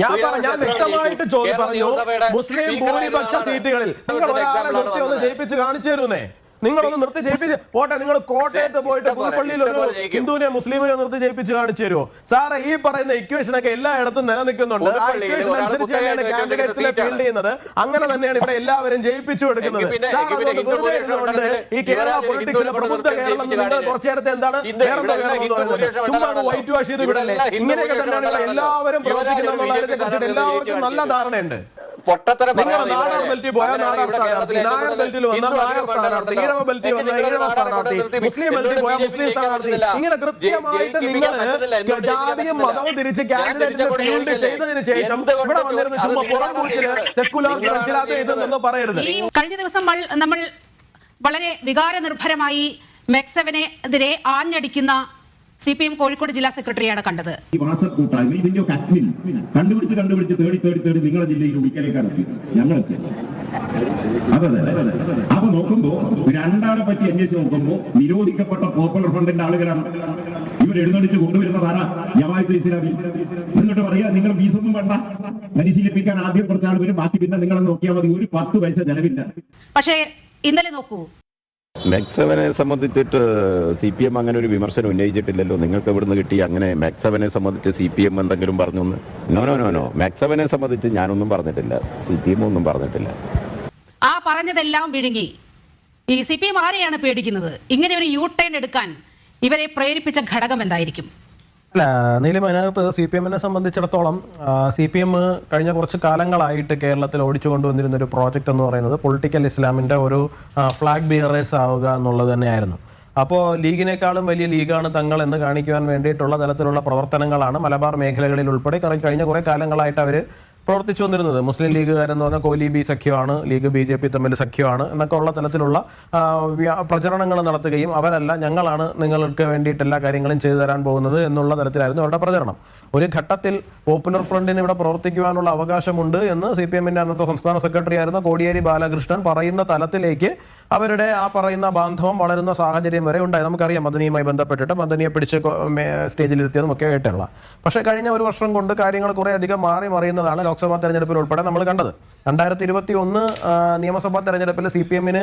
ഞാൻ പറഞ്ഞു ഞാൻ വ്യക്തമായിട്ട് ചോദ്യം പറഞ്ഞു. മുസ്ലിം ഭൂരിപക്ഷ സീറ്റുകളിൽ നിങ്ങൾ ഒരാളെ നിർത്തി ഒന്ന് ജയിപ്പിച്ച് കാണിച്ചു തരുന്നേ. നിങ്ങളൊന്ന് നിർത്തി ജയിപ്പിച്ച് പോട്ടെ നിങ്ങൾ കോട്ടയത്ത് പോയിട്ട് പുതുപ്പള്ളിയിൽ ഒരു ഹിന്ദുവിനെ മുസ്ലിമിനെ നിർത്തി ജയിപ്പിച്ച് കാണിച്ചു തരുമോ സാറേ ഈ പറയുന്ന ഇക്വേഷൻ ഒക്കെ എല്ലായിടത്തും നിലനിൽക്കുന്നുണ്ട്. ഇക്വേഷൻ അനുസരിച്ച് തന്നെയാണ് കാൻഡിഡേറ്റ്സിനെ ഫീൽഡ് ചെയ്യുന്നത്. അങ്ങനെ തന്നെയാണ് ഇവിടെ എല്ലാവരും ജയിപ്പിച്ചു എടുക്കുന്നത്. സാർ അതുകൊണ്ട് വെറുതെ ഇരുന്നുകൊണ്ട് ഈ കേരള പൊളിറ്റിക്സിലെ പ്രബുദ്ധ കേരളം നിങ്ങൾ. കുറച്ചു നേരത്തെ എന്താണ്? ഹിന്ദു- വേറെ ചുമ്മാ. വൈറ്റ് വാഷ് ചെയ്ത് വിടല്ലേ? ഇങ്ങനെയൊക്കെ തന്നെയാണ് ഇവിടെ എല്ലാവരും പ്രവർത്തിക്കുന്ന പ്രവർത്തിക്കുന്നത് എന്നുള്ള കാര്യത്തെ കുറിച്ചിട്ട് എല്ലാവർക്കും നല്ല ധാരണയുണ്ട്. പൊട്ടത്തരം നിങ്ങൾ പറയാതെ നാടാർ ബെൽറ്റിൽ പോയാൽ അങ്ങനെയാണ് നാടാർ സ്ഥാനാർത്ഥി നായർ ബെൽറ്റിൽ വന്നാൽ ഹിന്ദു നായർ സ്ഥാനാർത്ഥി ഈഴവ ബെൽറ്റിൽ എങ്കിൽ വന്നാൽ നിങ്ങൾ ഈഴവ സ്ഥാനാർത്ഥി മുസ്ലിം ബെൽറ്റിൽ പോയാൽ ബി ജെ പി മുസ്ലിം സ്ഥാനാർത്ഥി ഇങ്ങനെ കൃത്യമായിട്ട് നിങ്ങൾ ജാതിയും മതവും തിരിച്ച് പറ്റുന്നില്ല? ഫീൽഡ് ചെയ്തതിന് ശേഷം ഇവിടെ വന്നിരുന്ന് ചുമ്മാ പുറം പൂച്ചിൽ സെക്കുലാർ മനസ്സിലാത്ത ഇതെന്നൊന്നും പറയരുത്. കഴിഞ്ഞ ദിവസം നമ്മൾ വളരെ വികാരനിർഭരമായി മെക്സവനെതിരെ ആഞ്ഞടിക്കുന്ന സി പി എം കോഴിക്കോട് ജില്ലാ സെക്രട്ടറിയാണ് കണ്ടത്. ഈ വാട്സപ്പ് കൂട്ടായ്മ ഇതിന്റെ ഒക്കെ അഡ്മിൻ കണ്ടുപിടിച്ച് കണ്ടുപിടിച്ച് തേടി തേടി തേടി നിങ്ങളുടെ ജില്ലയിൽ ഉടിക്കലേക്ക് അടക്കി ഞങ്ങളെത്തി. അതെ അപ്പൊ നോക്കുമ്പോ രണ്ടാളെ പറ്റി അന്വേഷിച്ച് നോക്കുമ്പോ നിരോധിക്കപ്പെട്ട പോപ്പുലർ ഫ്രണ്ടിന്റെ ആളുകളാണ്. ഇവർ എഴുന്നള്ളിച്ച് കൊണ്ടുവരുന്നതാണ് ജമാഅത്ത് ഇസ്ലാമി. എന്നിട്ട് പറയാ നിങ്ങൾ ഫീസൊന്നും വേണ്ട. പരിശീലിപ്പിക്കാൻ ആദ്യം കുറച്ചാൾ വരും. ബാക്കി പിന്നെ നിങ്ങൾ നോക്കിയാൽ മതി. ഒരു പത്ത് പൈസ ചെലവില്ല. പക്ഷേ ഇന്നലെ നോക്കൂ മാക്സവനെ സംബന്ധിച്ചിട്ട് സി പി എം അങ്ങനെ ഒരു വിമർശനം ഉന്നയിച്ചിട്ടില്ലല്ലോ. നിങ്ങൾക്ക് ഇവിടുന്ന് കിട്ടി? അങ്ങനെ മാക്സവനെ സംബന്ധിച്ച് സി പി എം എന്തെങ്കിലും പറഞ്ഞു നോ നോ നോ നോ മാക്സവനെ സംബന്ധിച്ച് ഞാനൊന്നും പറഞ്ഞിട്ടില്ല. സി പി എം ഒന്നും പറഞ്ഞിട്ടില്ല. ആ പറഞ്ഞതെല്ലാം വിഴുങ്ങി. ഈ സി പി എം ആരെയാണ് പേടിക്കുന്നത്? ഇങ്ങനെ ഒരു യൂ ടേൺ എടുക്കാൻ ഇവരെ പ്രേരിപ്പിച്ച ഘടകം എന്തായിരിക്കും? അല്ല നീലിമ അതിനകത്ത് സി പി എമ്മിനെ സംബന്ധിച്ചിടത്തോളം സി പി എം കഴിഞ്ഞ കുറച്ച് കാലങ്ങളായിട്ട് കേരളത്തിൽ ഓടിച്ചു കൊണ്ടുവന്നിരുന്ന ഒരു പ്രോജക്റ്റ് എന്ന് പറയുന്നത് പൊളിറ്റിക്കൽ ഇസ്ലാമിന്റെ ഒരു ഫ്ലാഗ് ബിയറേഴ്സ് ആവുക എന്നുള്ളത് തന്നെയായിരുന്നു. അപ്പോൾ ലീഗിനേക്കാളും വലിയ ലീഗാണ് തങ്ങൾ എന്ന് കാണിക്കുവാൻ വേണ്ടിയിട്ടുള്ള തരത്തിലുള്ള പ്രവർത്തനങ്ങളാണ് മലബാർ മേഖലകളിൽ ഉൾപ്പെടെ. കഴിഞ്ഞ കുറേ കാലങ്ങളായിട്ട് അവർ പ്രവർത്തിച്ചു വന്നിരുന്നത്. മുസ്ലിം ലീഗുകാരെന്ന് പറഞ്ഞാൽ കോലി ബി സഖ്യമാണ് ലീഗ് ബി ജെ പി തമ്മിൽ സഖ്യമാണ് എന്നൊക്കെ ഉള്ള തലത്തിലുള്ള പ്രചരണങ്ങൾ നടത്തുകയും അവരല്ല ഞങ്ങളാണ് നിങ്ങൾക്ക് വേണ്ടിയിട്ട് എല്ലാ കാര്യങ്ങളും ചെയ്തു തരാൻ പോകുന്നത് എന്നുള്ള തരത്തിലായിരുന്നു അവരുടെ പ്രചരണം. ഒരു ഘട്ടത്തിൽ പോപ്പുലർ ഫ്രണ്ടിന് ഇവിടെ പ്രവർത്തിക്കുവാനുള്ള അവകാശമുണ്ട് എന്ന് സി പി എമ്മിന്റെ അന്നത്തെ സംസ്ഥാന സെക്രട്ടറി ആയിരുന്ന കോടിയേരി ബാലകൃഷ്ണൻ പറയുന്ന തലത്തിലേക്ക് അവരുടെ ആ പറയുന്ന ബാന്ധവം വളരുന്ന സാഹചര്യം വരെ ഉണ്ടായി. നമുക്കറിയാം മദനിയുമായി ബന്ധപ്പെട്ടിട്ട് മദനിയെ പിടിച്ച് സ്റ്റേജിലിരുത്തിയതും ഒക്കെ ആയിട്ടുള്ള. പക്ഷേ കഴിഞ്ഞ ഒരു വർഷം കൊണ്ട് കാര്യങ്ങൾ കുറേ അധികം മാറി മറിയുന്നതാണ് ലോക്സഭാ തെരഞ്ഞെടുപ്പിൽ ഉൾപ്പെടെ നമ്മൾ കണ്ടത്. രണ്ടായിരത്തി ഇരുപത്തി ഒന്ന് നിയമസഭാ തെരഞ്ഞെടുപ്പിൽ സി പി എമ്മിന്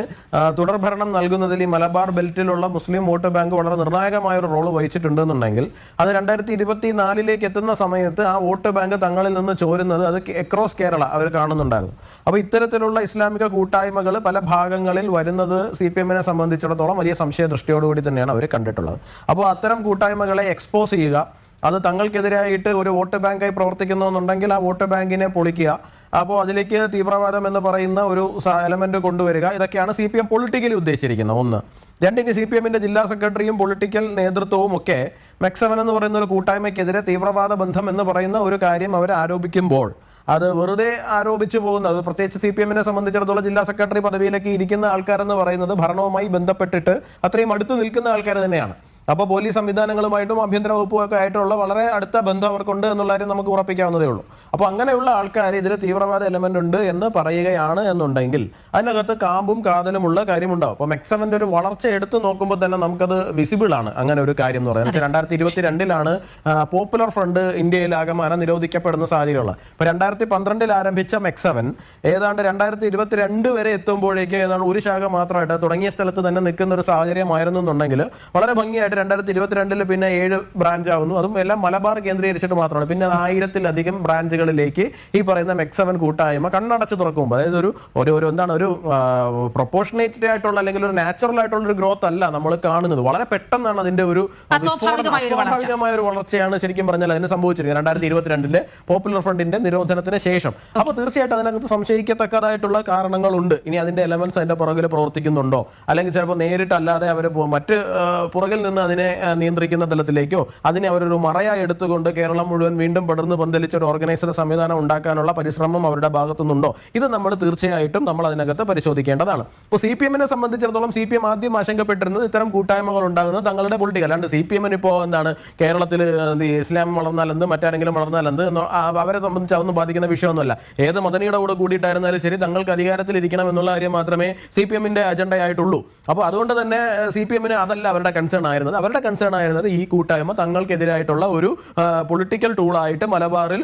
തുടർഭരണം നൽകുന്നതിൽ ഈ മലബാർ ബെൽറ്റിലുള്ള മുസ്ലിം വോട്ട് ബാങ്ക് വളരെ നിർണായകമായ ഒരു റോൾ വഹിച്ചിട്ടുണ്ടെന്നുണ്ടെങ്കിൽ അത് രണ്ടായിരത്തി ഇരുപത്തി നാലിലേക്ക് എത്തുന്ന സമയത്ത് ആ വോട്ട് ബാങ്ക് തങ്ങളിൽ നിന്ന് ചോരുന്നത് അത് അക്രോസ് കേരള അവർ കാണുന്നുണ്ടായിരുന്നു. അപ്പോൾ ഇത്തരത്തിലുള്ള ഇസ്ലാമിക കൂട്ടായ്മകൾ പല ഭാഗങ്ങളിൽ വരുന്നത് സി പി എമ്മിനെ സംബന്ധിച്ചിടത്തോളം വലിയ സംശയ ദൃഷ്ടിയോടുകൂടി തന്നെയാണ് അവർ കണ്ടിട്ടുള്ളത്. അപ്പോൾ അത്തരം കൂട്ടായ്മകളെ എക്സ്പോസ് ചെയ്യുക അത് തങ്ങൾക്കെതിരായിട്ട് ഒരു വോട്ട് ബാങ്കായി പ്രവർത്തിക്കുന്നുണ്ടെങ്കിൽ ആ വോട്ട് ബാങ്കിനെ പൊളിക്കുക. അപ്പോൾ അതിലേക്ക് തീവ്രവാദം എന്ന് പറയുന്ന ഒരു എലമെന്റ് കൊണ്ടുവരിക. ഇതൊക്കെയാണ് സി പി എം പൊളിറ്റിക്കലി ഉദ്ദേശിച്ചിരിക്കുന്നത്. ഒന്ന്. രണ്ടിന് സി പി എമ്മിന്റെ ജില്ലാ സെക്രട്ടറിയും പൊളിറ്റിക്കൽ നേതൃത്വവും ഒക്കെ മെക്സവൻ എന്ന് പറയുന്ന ഒരു കൂട്ടായ്മയ്ക്കെതിരെ തീവ്രവാദ ബന്ധം എന്ന് പറയുന്ന ഒരു കാര്യം അവർ ആരോപിക്കുമ്പോൾ അത് വെറുതെ ആരോപിച്ചു പോകുന്നത് പ്രത്യേകിച്ച് സി പി എമ്മിനെ സംബന്ധിച്ചിടത്തോളം ജില്ലാ സെക്രട്ടറി പദവിയിലേക്ക് ഇരിക്കുന്ന ആൾക്കാരെന്ന് പറയുന്നത് ഭരണവുമായി ബന്ധപ്പെട്ടിട്ട് അത്രയും അടുത്ത് നിൽക്കുന്ന ആൾക്കാർ തന്നെയാണ്. അപ്പോൾ പോലീസ് സംവിധാനങ്ങളുമായിട്ടും ആഭ്യന്തര വകുപ്പുമൊക്കെ ആയിട്ടുള്ള വളരെ അടുത്ത ബന്ധം അവർക്കുണ്ട് എന്നുള്ള കാര്യം നമുക്ക് ഉറപ്പിക്കാവുന്നതേ ഉള്ളൂ. അപ്പോൾ അങ്ങനെയുള്ള ആൾക്കാർ ഇതിൽ തീവ്രവാദ എലമെന്റ് ഉണ്ട് എന്ന് പറയുകയാണ് എന്നുണ്ടെങ്കിൽ അതിനകത്ത് കാമ്പും കാതലുമുള്ള കാര്യമുണ്ടാവും. അപ്പോൾ മെക്സവന്റെ ഒരു വളർച്ച എടുത്തു നോക്കുമ്പോൾ തന്നെ നമുക്കത് വിസിബിൾ ആണ് അങ്ങനെ ഒരു കാര്യം എന്ന് പറയുന്നത്. രണ്ടായിരത്തി ഇരുപത്തി രണ്ടിലാണ് പോപ്പുലർ ഫ്രണ്ട് ഇന്ത്യയിൽ ആകമാനം നിരോധിക്കപ്പെടുന്ന സാഹചര്യമുള്ളത് ഇപ്പോൾ രണ്ടായിരത്തി പന്ത്രണ്ടിൽ ആരംഭിച്ച മെക്സവൻ ഏതാണ്ട് രണ്ടായിരത്തി ഇരുപത്തി രണ്ട് വരെ എത്തുമ്പോഴേക്കും ഏതാണ്ട് ഒരു ശാഖ മാത്രമായിട്ട് തുടങ്ങിയ സ്ഥലത്ത് തന്നെ നിൽക്കുന്ന ഒരു സാഹചര്യമായിരുന്നു എന്നുണ്ടെങ്കിൽ വളരെ ഭംഗിയായിട്ട് രണ്ടായിരത്തി ഇരുപത്തിരണ്ടിൽ പിന്നെ ഏഴ് ബ്രാഞ്ച് ആവുന്നു. അതും എല്ലാം മലബാർ കേന്ദ്രീകരിച്ചിട്ട് മാത്രമാണ്. പിന്നെ അത് ആയിരത്തിലധികം ബ്രാഞ്ചുകളിലേക്ക് ഈ പറയുന്ന മെക്സവൻ കൂട്ടായ്മ കണ്ണടച്ച് തുറക്കുമ്പോൾ അതായത് ഒരു ഒരു ഒരു എന്താണ് ഒരു പ്രൊപ്പോർഷനേറ്റഡ് ആയിട്ടുള്ള അല്ലെങ്കിൽ ഒരു നാച്ചുറൽ ആയിട്ടുള്ള ഒരു ഗ്രോത്ത് അല്ല നമ്മൾ കാണുന്നത്. വളരെ പെട്ടെന്നാണ് അതിന്റെ ഒരു സ്വാഭാവികമായ ഒരു വളർച്ചയാണ് ശരിക്കും പറഞ്ഞാൽ അതിന് സംഭവിച്ചിരിക്കുന്നത്. രണ്ടായിരത്തി ഇരുപത്തിരണ്ടിലെ പോപ്പുലർ ഫ്രണ്ടിന്റെ നിരോധനത്തിന് ശേഷം. അപ്പോൾ തീർച്ചയായിട്ടും അതിനകത്ത് സംശയിക്കത്തക്കതായിട്ടുള്ള കാരണങ്ങളുണ്ട്. ഇനി അതിന്റെ എലമെന്റ്സ് അതിന്റെ പുറകിൽ പ്രവർത്തിക്കുന്നുണ്ടോ? അല്ലെങ്കിൽ ചിലപ്പോൾ നേരിട്ടല്ലാതെ അവർ മറ്റ് പുറകിൽ നിന്ന് അതിനെ നിയന്ത്രിക്കുന്ന തലത്തിലേക്കോ അതിനെ അവരൊരു മറയായി എടുത്തുകൊണ്ട് കേരളം മുഴുവൻ വീണ്ടും പടർന്ന് പന്തലിച്ച ഒരു ഓർഗനൈസർ സംവിധാനം ഉണ്ടാക്കാനുള്ള പരിശ്രമം അവരുടെ ഭാഗത്തുനിന്നുണ്ടോ? ഇത് നമ്മൾ തീർച്ചയായിട്ടും നമ്മൾ അതിനകത്ത് പരിശോധിക്കേണ്ടതാണ്. ഇപ്പോൾ സി പി എമ്മിനെ സംബന്ധിച്ചിടത്തോളം സി പി എം ആദ്യം ആശങ്കപ്പെട്ടിരുന്നത് ഇത്തരം കൂട്ടായ്മകൾ ഉണ്ടാകുന്നത് തങ്ങളുടെ പൊളിറ്റിക്കൽ അല്ലാണ്ട് സി പി എമ്മിന് ഇപ്പോൾ എന്താണ് കേരളത്തിൽ ഇസ്ലാം വളർന്നാൽ എന്ത് മറ്റാരെങ്കിലും വളർന്നാൽ എന്ത് അവരെ സംബന്ധിച്ച് അതൊന്നും ബാധിക്കുന്ന വിഷയമൊന്നുമല്ല. ഏത് മദനിയുടെ കൂടെ കൂടിയിട്ടായിരുന്നാലും ശരി തങ്ങൾക്ക് അധികാരത്തിൽ ഇരിക്കണം എന്നുള്ള കാര്യം മാത്രമേ സി പി എമ്മിന്റെ അജണ്ടയായിട്ടുള്ളൂ അപ്പോൾ അതുകൊണ്ട് തന്നെ സി പി എമ്മിന് അതല്ല അവരുടെ കൺസേൺ ആയിരുന്നത്. ആയിരുന്നത് അവരുടെ കൺസേൺ ആയിരുന്നത് ഈ കൂട്ടായ്മ തങ്ങൾക്കെതിരായിട്ടുള്ള ഒരു പൊളിറ്റിക്കൽ ടൂൾ ആയിട്ട് മലബാറിൽ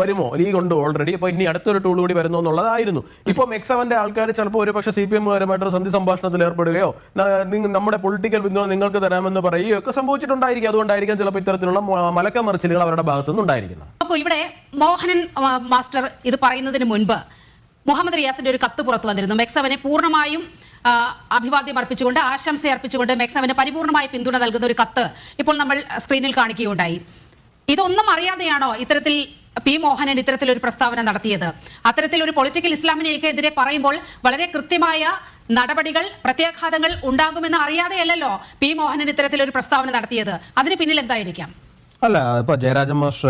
വരുമോ? ലീഗ് ഉണ്ട് ഓൾറെഡി അപ്പോൾ ഇനി അടുത്തൊരു ടൂൾ കൂടി വരുന്നു എന്നുള്ളതായിരുന്നു. ഇപ്പോൾ മെക്സവന്റെ ആൾക്കാർ ചിലപ്പോൾ ഒരു പക്ഷേ സി പി എമ്മുകാരുമായിട്ടൊരു സന്ധി സംഭാഷണത്തിൽ ഏർപ്പെടുകയോ നമ്മുടെ പൊളിറ്റിക്കൽ പിന്തുണ നിങ്ങൾക്ക് തരാമെന്ന് പറയുകയോ ഒക്കെ സംഭവിച്ചിട്ടുണ്ടായിരിക്കും. അതുകൊണ്ടായിരിക്കും ചിലപ്പോൾ ഇത്തരത്തിലുള്ള മലക്കമറിച്ചിലുകൾ അവരുടെ ഭാഗത്തുനിന്ന് ഉണ്ടായിരിക്കുന്നത്. അപ്പോൾ ഇവിടെ മോഹനൻ മാസ്റ്റർ ഇത് പറയുന്നതിന് മുൻപ് മുഹമ്മദ് റിയാസിന്റെ ഒരു കത്ത് പുറത്തു വന്നിരുന്നു. മെക്സവനെ പൂർണമായും അഭിവാദ്യം അർപ്പിച്ചുകൊണ്ട് ആശംസ അർപ്പിച്ചുകൊണ്ട് മെക്സാമിന് പരിപൂർണമായി പിന്തുണ നൽകുന്ന ഒരു കത്ത് ഇപ്പോൾ നമ്മൾ സ്ക്രീനിൽ കാണിക്കുകയുണ്ടായി. ഇതൊന്നും അറിയാതെയാണോ ഇത്തരത്തിൽ പി മോഹനൻ ഇത്തരത്തിലൊരു പ്രസ്താവന നടത്തിയത്? അത്തരത്തിൽ ഒരു പൊളിറ്റിക്കൽ ഇസ്ലാമിനെയൊക്കെ എതിരെ പറയുമ്പോൾ വളരെ കൃത്യമായ നടപടികൾ പ്രത്യാഘാതങ്ങൾ ഉണ്ടാകുമെന്ന് അറിയാതെയല്ലല്ലോ പി മോഹനൻ ഇത്തരത്തിലൊരു പ്രസ്താവന നടത്തിയത്. അതിന് പിന്നിൽ എന്തായിരിക്കാം? അല്ല ഇപ്പൊ ജയരാജൻ മാസ്റ്റർ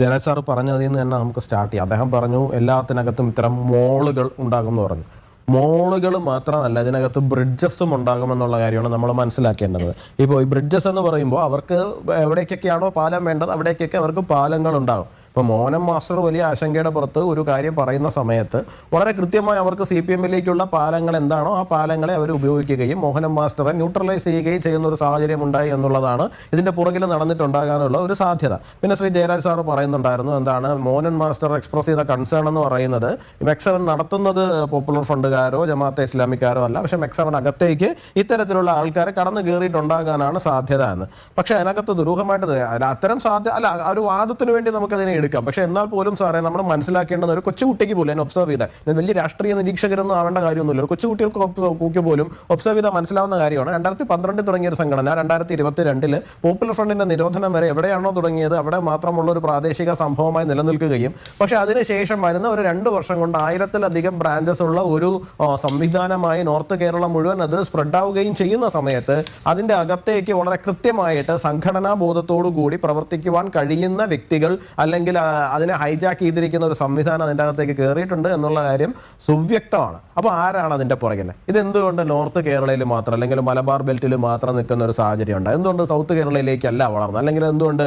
ജയരാജ് സാർ പറഞ്ഞതിൽ നിന്ന് തന്നെ നമുക്ക് സ്റ്റാർട്ട് ചെയ്യാം. അദ്ദേഹം പറഞ്ഞു എല്ലാത്തിനകത്തും ഇത്തരം മോളുകൾ ഉണ്ടാകുമെന്ന് പറഞ്ഞു. മോളുകൾ മാത്രമല്ല ഇതിനകത്ത് ബ്രിഡ്ജസും ഉണ്ടാകുമെന്നുള്ള കാര്യമാണ് നമ്മൾ മനസ്സിലാക്കേണ്ടത്. ഇപ്പോൾ ഈ ബ്രിഡ്ജസ് എന്ന് പറയുമ്പോൾ അവർക്ക് എവിടേക്കൊക്കെയാണോ പാലം വേണ്ടത് അവിടേക്കൊക്കെ അവർക്ക് പാലങ്ങൾ ഉണ്ടാകും. ഇപ്പോൾ മോനം മാസ്റ്റർ വലിയ ആശങ്കയുടെ പുറത്ത് ഒരു കാര്യം പറയുന്ന സമയത്ത് വളരെ കൃത്യമായി അവർക്ക് സി പി എമ്മിലേക്കുള്ള പാലങ്ങൾ എന്താണോ ആ പാലങ്ങളെ അവർ ഉപയോഗിക്കുകയും മോഹനം മാസ്റ്ററെ ന്യൂട്രലൈസ് ചെയ്യുകയും ചെയ്യുന്ന ഒരു സാഹചര്യം ഉണ്ടായി എന്നുള്ളതാണ് ഇതിന്റെ പുറകിൽ നടന്നിട്ടുണ്ടാകാനുള്ള ഒരു സാധ്യത. പിന്നെ ശ്രീ ജയരാജ് സാർ പറയുന്നുണ്ടായിരുന്നു എന്താണ് മോഹൻ മാസ്റ്റർ എക്സ്പ്രസ് ചെയ്ത കൺസേൺ എന്ന് പറയുന്നത് മെക്സവൻ നടത്തുന്നത് പോപ്പുലർ ഫണ്ടുകാരോ ജമാഅത്തെ ഇസ്ലാമിക്കാരോ അല്ല. പക്ഷേ മെക്സവൻ അകത്തേക്ക് ഇത്തരത്തിലുള്ള ആൾക്കാരെ കടന്നു കയറിയിട്ടുണ്ടാകാനാണ് സാധ്യത എന്ന്. പക്ഷേ അതിനകത്ത് ദുരൂഹമായിട്ട് അത്തരം സാധ്യത അല്ല ഒരു വാദത്തിന് വേണ്ടി നമുക്കതിനെ എടുക്കാം. പക്ഷെ എന്നാൽ പോലും സാറേ നമ്മൾ മനസ്സിലാക്കേണ്ടത് ഒരു കൊച്ചുകുട്ടിക്ക് പോലും എന്നെ ഒബ്സർവ് ചെയ്താൽ വലിയ രാഷ്ട്രീയ നിരീക്ഷകരൊന്നും ആവേണ്ട കാര്യമൊന്നുമില്ല. ഒരു കൊച്ചുകുട്ടികൾക്ക് പോലും ഒബ്സർവ് ചെയ്താൽ മനസ്സിലാവുന്ന കാര്യമാണ്. രണ്ടായിരത്തി പന്ത്രണ്ടിൽ തുടങ്ങിയ ഒരു സംഘടന രണ്ടായിരത്തി ഇരുപത്തി രണ്ടിൽ പോപ്പുലർ ഫ്രണ്ടിന്റെ നിരോധനം വരെ എവിടെയാണോ തുടങ്ങിയത് അവിടെ മാത്രമുള്ള ഒരു പ്രാദേശിക സംഭവമായി നിലനിൽക്കുകയും പക്ഷെ അതിനുശേഷം വരുന്ന ഒരു രണ്ട് വർഷം കൊണ്ട് ആയിരത്തിലധികം ബ്രാഞ്ചസ് ഉള്ള ഒരു സംവിധാനമായി നോർത്ത് കേരളം മുഴുവൻ അത് സ്പ്രെഡ് ആവുകയും ചെയ്യുന്ന സമയത്ത് അതിന്റെ അകത്തേക്ക് വളരെ കൃത്യമായിട്ട് സംഘടനാ ബോധത്തോടു കൂടി പ്രവർത്തിക്കുവാൻ കഴിയുന്ന വ്യക്തികൾ അല്ലെങ്കിൽ ആ, അതിനെ ഹൈജാക്ക് ചെയ്തിരിക്കുന്ന ഒരു സംവിധാനം അതിന്റെ അകത്തേക്ക് കയറിയിട്ടുണ്ട് എന്നുള്ള കാര്യം സുവ്യക്തമാണ്. അപ്പോൾ ആരാണ് അതിന്റെ പുറകിൽ ഇത് എന്തുകൊണ്ട് നോർത്ത് കേരളയിൽ മാത്രം അല്ലെങ്കിൽ മലബാർ ബെൽറ്റിൽ മാത്രം നിൽക്കുന്ന ഒരു സാഹചര്യം ഉണ്ട് എന്തുകൊണ്ട് സൗത്ത് കേരളയിലേക്കല്ല വളർന്നത്? അല്ലെങ്കിൽ എന്തുകൊണ്ട്